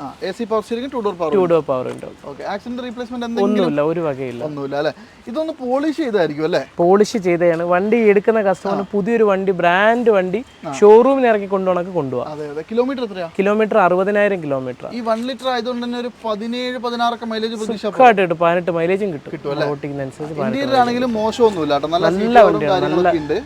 Two door power two door power ഉണ്ട്. ആക്സിഡന്റ് റീപ്ലേസ്മെന്റ് ഒന്നുമില്ല ഒരു വകയില്ല. ഒന്നുമില്ല അല്ലേ? ഇതൊന്ന് പോളിഷ് ചെയ്തായിരിക്കും അല്ലേ? പോളിഷ് ചെയ്തതാണ്. വണ്ടി എടുക്കുന്ന കസ്റ്റമറിന് പുതിയൊരു വണ്ടി ബ്രാൻഡ് വണ്ടി ഷോറൂമിൽ ഇറക്കി കൊണ്ടുപോകണമൊക്കെ കൊണ്ടുപോകാം കിലോമീറ്റർ എത്രയാണ് കിലോമീറ്റർ അറുപതിനായിരം കിലോമീറ്റർ ഈ വൺ ലിറ്റർ ആയതുകൊണ്ട് തന്നെ ഒരു പതിനേഴ് പതിനാറൊക്കെ മൈലേജ് സുഖമായിട്ട് കിട്ടും. പതിനെട്ട് മൈലേജും കിട്ടും. ഓട്ടിക്കുന്നതനുസരിച്ച് മോശമൊന്നുമില്ല നല്ല വണ്ടിയാണ്. ആ,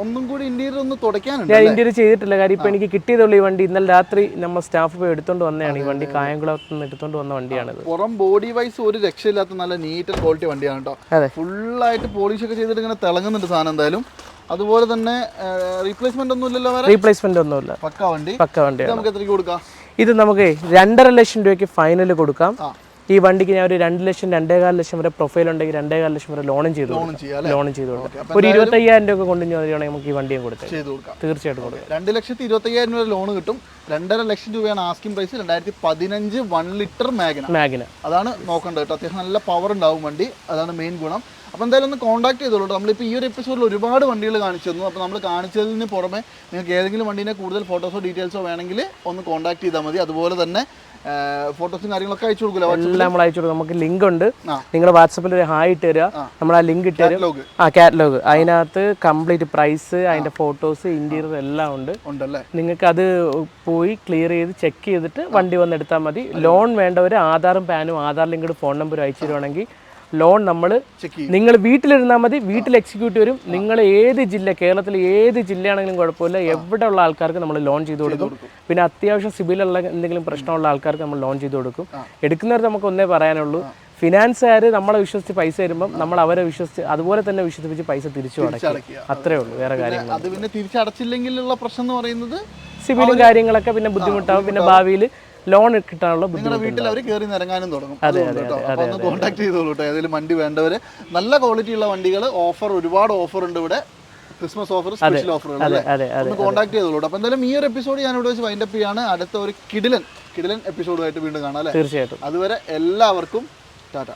ഒന്നും കൂടി ഇന്റീരിയർ ഒന്ന് തുടയ്ക്കാനുണ്ട് ഞാൻ ഇന്ത്യയിൽ ചെയ്തിട്ടില്ല. കാര്യം ഇപ്പൊ എനിക്ക് കിട്ടിയതുള്ള ഈ വണ്ടി ഇന്നലെ രാത്രി നമ്മൾ സ്റ്റാഫ് പോയി എടുത്തോണ്ട് വന്നതാണ്. ഈ വണ്ടി കായംകുളത്ത് നിന്ന് എടുത്തോണ്ട് വന്ന വണ്ടിയാണ് പുറം ബോഡി വൈസ് ഒരു രക്ഷയില്ലാത്ത നല്ല നീറ്റ് ക്വാളിറ്റി വണ്ടിയാണ് കേട്ടോ. ഫുള്ളായിട്ട് പോളിഷ് ഒക്കെ ചെയ്തിട്ട് ഇങ്ങനെ തിളങ്ങുന്നുണ്ട് സാധനം എന്തായാലും. അതുപോലെ തന്നെ റീപ്ലേസ്മെന്റ് ഒന്നും ഇല്ലല്ലോ റീപ്ലേസ്മെന്റ് ഒന്നുമില്ല പക്ക വണ്ടി. പക്ക വണ്ടി നമുക്ക് എത്രയ്ക്ക് കൊടുക്കാം? ഇത് നമുക്ക് രണ്ടര ലക്ഷം രൂപയ്ക്ക് ഫൈനൽ കൊടുക്കാം. ഈ വണ്ടിക്ക് ഞാൻ ഒരു രണ്ട് ലക്ഷം രണ്ടേകാൽ ലക്ഷം വരെ പ്രൊഫൈൽ ഉണ്ടെങ്കിൽ രണ്ടേകാൽ ലക്ഷം വരെ ലോണും ചെയ്തു ലോണും ചെയ്തു കൊടുക്കാം. ഒരു ഇരുപത്തയ്യായിരം രൂപ കൊണ്ട് വരികയാണെങ്കിൽ നമുക്ക് ഈ വണ്ടിയും കൊടുക്കാം. തീർച്ചയായിട്ടും കൊടുക്കാം രണ്ട് ലക്ഷത്തി ഇരുപത്തയ്യായിരം രൂപ ലോൺ കിട്ടും. രണ്ടര ലക്ഷം രൂപയാണ് ആസ്കിംഗ് പ്രൈസ് രണ്ടായിരത്തി പതിനഞ്ച് വൺ ലിറ്റർ മാഗ്ന മാഗ്ന അതാണ് നോക്കേണ്ടത് കേട്ടോ. അത്യാവശ്യം നല്ല പവർ ഉണ്ടാവും വണ്ടി. അതാണ് മെയിൻ ഗുണം. അപ്പോൾ എന്തായാലും ഒന്ന് കോൺടാക്ട് ചെയ്തോളൂ. നമ്മളിപ്പോൾ ഈ ഒരു എപ്പിസോഡിൽ ഒരുപാട് വണ്ടികൾ കാണിച്ചു തന്നു. അപ്പോൾ നമ്മൾ കാണിച്ചതിന് പുറമെ നിങ്ങൾക്ക് ഏതെങ്കിലും വണ്ടീനെ കൂടുതൽ ഫോട്ടോസോ ഡീറ്റെയിൽസോ വേണമെങ്കിൽ ഒന്ന് കോൺടാക്ട് ചെയ്താൽ മതി. അതുപോലെ തന്നെ ഫോട്ടോസും കാര്യങ്ങളൊക്കെ അയച്ചു കൊടുക്കില്ല എല്ലാം നമ്മൾ അയച്ചു കൊടുക്കും. നമുക്ക് ലിങ്ക് ഉണ്ട്. നിങ്ങൾ വാട്സപ്പിൽ ഒരു ഹായ് ഇട്ട് തരിക നമ്മൾ ആ ലിങ്ക് ഇട്ട് തരും. കാറ്റലോഗ് ആ കാറ്റലോഗ് അതിനകത്ത് കംപ്ലീറ്റ് പ്രൈസ് അതിന്റെ ഫോട്ടോസ് ഇന്റീരിയർ എല്ലാം ഉണ്ട്. ഉണ്ടല്ലേ? നിങ്ങൾക്ക് അത് പോയി ക്ലിയർ ചെയ്ത് ചെക്ക് ചെയ്തിട്ട് വണ്ടി വന്ന് എടുത്താൽ മതി. ലോൺ വേണ്ടവർ ആധാറും പാനും ആധാർ ലിങ്ക്ഡ് ഫോൺ നമ്പർ അയച്ചു തരുവാണെങ്കിൽ ലോൺ നമ്മൾ നിങ്ങൾ വീട്ടിലിരുന്നാൽ മതി. വീട്ടിൽ എക്സിക്യൂട്ട് വരും. നിങ്ങൾ ഏത് ജില്ല കേരളത്തിലെ ഏത് ജില്ലയാണെങ്കിലും കുഴപ്പമില്ല. എവിടെ ഉള്ള ആൾക്കാർക്ക് നമ്മൾ ലോൺ ചെയ്ത് കൊടുക്കും. പിന്നെ അത്യാവശ്യം സിബിലുള്ള എന്തെങ്കിലും പ്രശ്നമുള്ള ആൾക്കാർക്ക് നമ്മൾ ലോൺ ചെയ്ത് കൊടുക്കും. എടുക്കുന്നവർ നമുക്ക് ഒന്നേ പറയാനുള്ളൂ. ഫിനാൻസുകാർ നമ്മളെ വിശ്വസിച്ച് പൈസ തരുമ്പം നമ്മൾ അവരെ വിശ്വസിച്ച് അതുപോലെ തന്നെ വിശ്വസിപ്പിച്ച് പൈസ തിരിച്ചു അടയ്ക്കും അത്രേ ഉള്ളൂ. വേറെ കാര്യങ്ങൾ അത് പിന്നെ തിരിച്ചടച്ചില്ലെങ്കിലുള്ള പ്രശ്നം എന്ന് പറയുന്നത് സിബിലും കാര്യങ്ങളൊക്കെ പിന്നെ ബുദ്ധിമുട്ടാവും. പിന്നെ ഭാവിയിൽ ലോൺ കിട്ടാനുള്ള നിങ്ങളുടെ വീട്ടിൽ അവർ കയറി നിറങ്ങാനും തുടങ്ങും. അതെ അതെ അപ്പോൾ ഒന്ന് കോൺടാക്ട് ചെയ്തോളൂ കേട്ടോ. ഏതെങ്കിലും വണ്ടി വേണ്ടവർ നല്ല ക്വാളിറ്റി ഉള്ള വണ്ടികൾ ഓഫർ ഒരുപാട് ഓഫർ ഉണ്ട് ഇവിടെ. ക്രിസ്മസ് ഓഫർ സ്പെഷ്യൽ ഓഫറുകൾ ഒന്ന് കോൺടാക്ട് ചെയ്തോളൂ അപ്പോൾ എന്തായാലും ഈ ഒരു എപ്പിസോഡ് ഞാൻ ഇവിടെ വെച്ച് വൈൻഡപ്പ് ചെയ്യാണ്. അടുത്ത ഒരു കിടിലൻ കിടിലൻ എപ്പിസോഡുമായിട്ട് വീണ്ടും കാണാം അല്ലേ? തീർച്ചയായിട്ടും. അതുവരെ എല്ലാവർക്കും ടാറ്റ.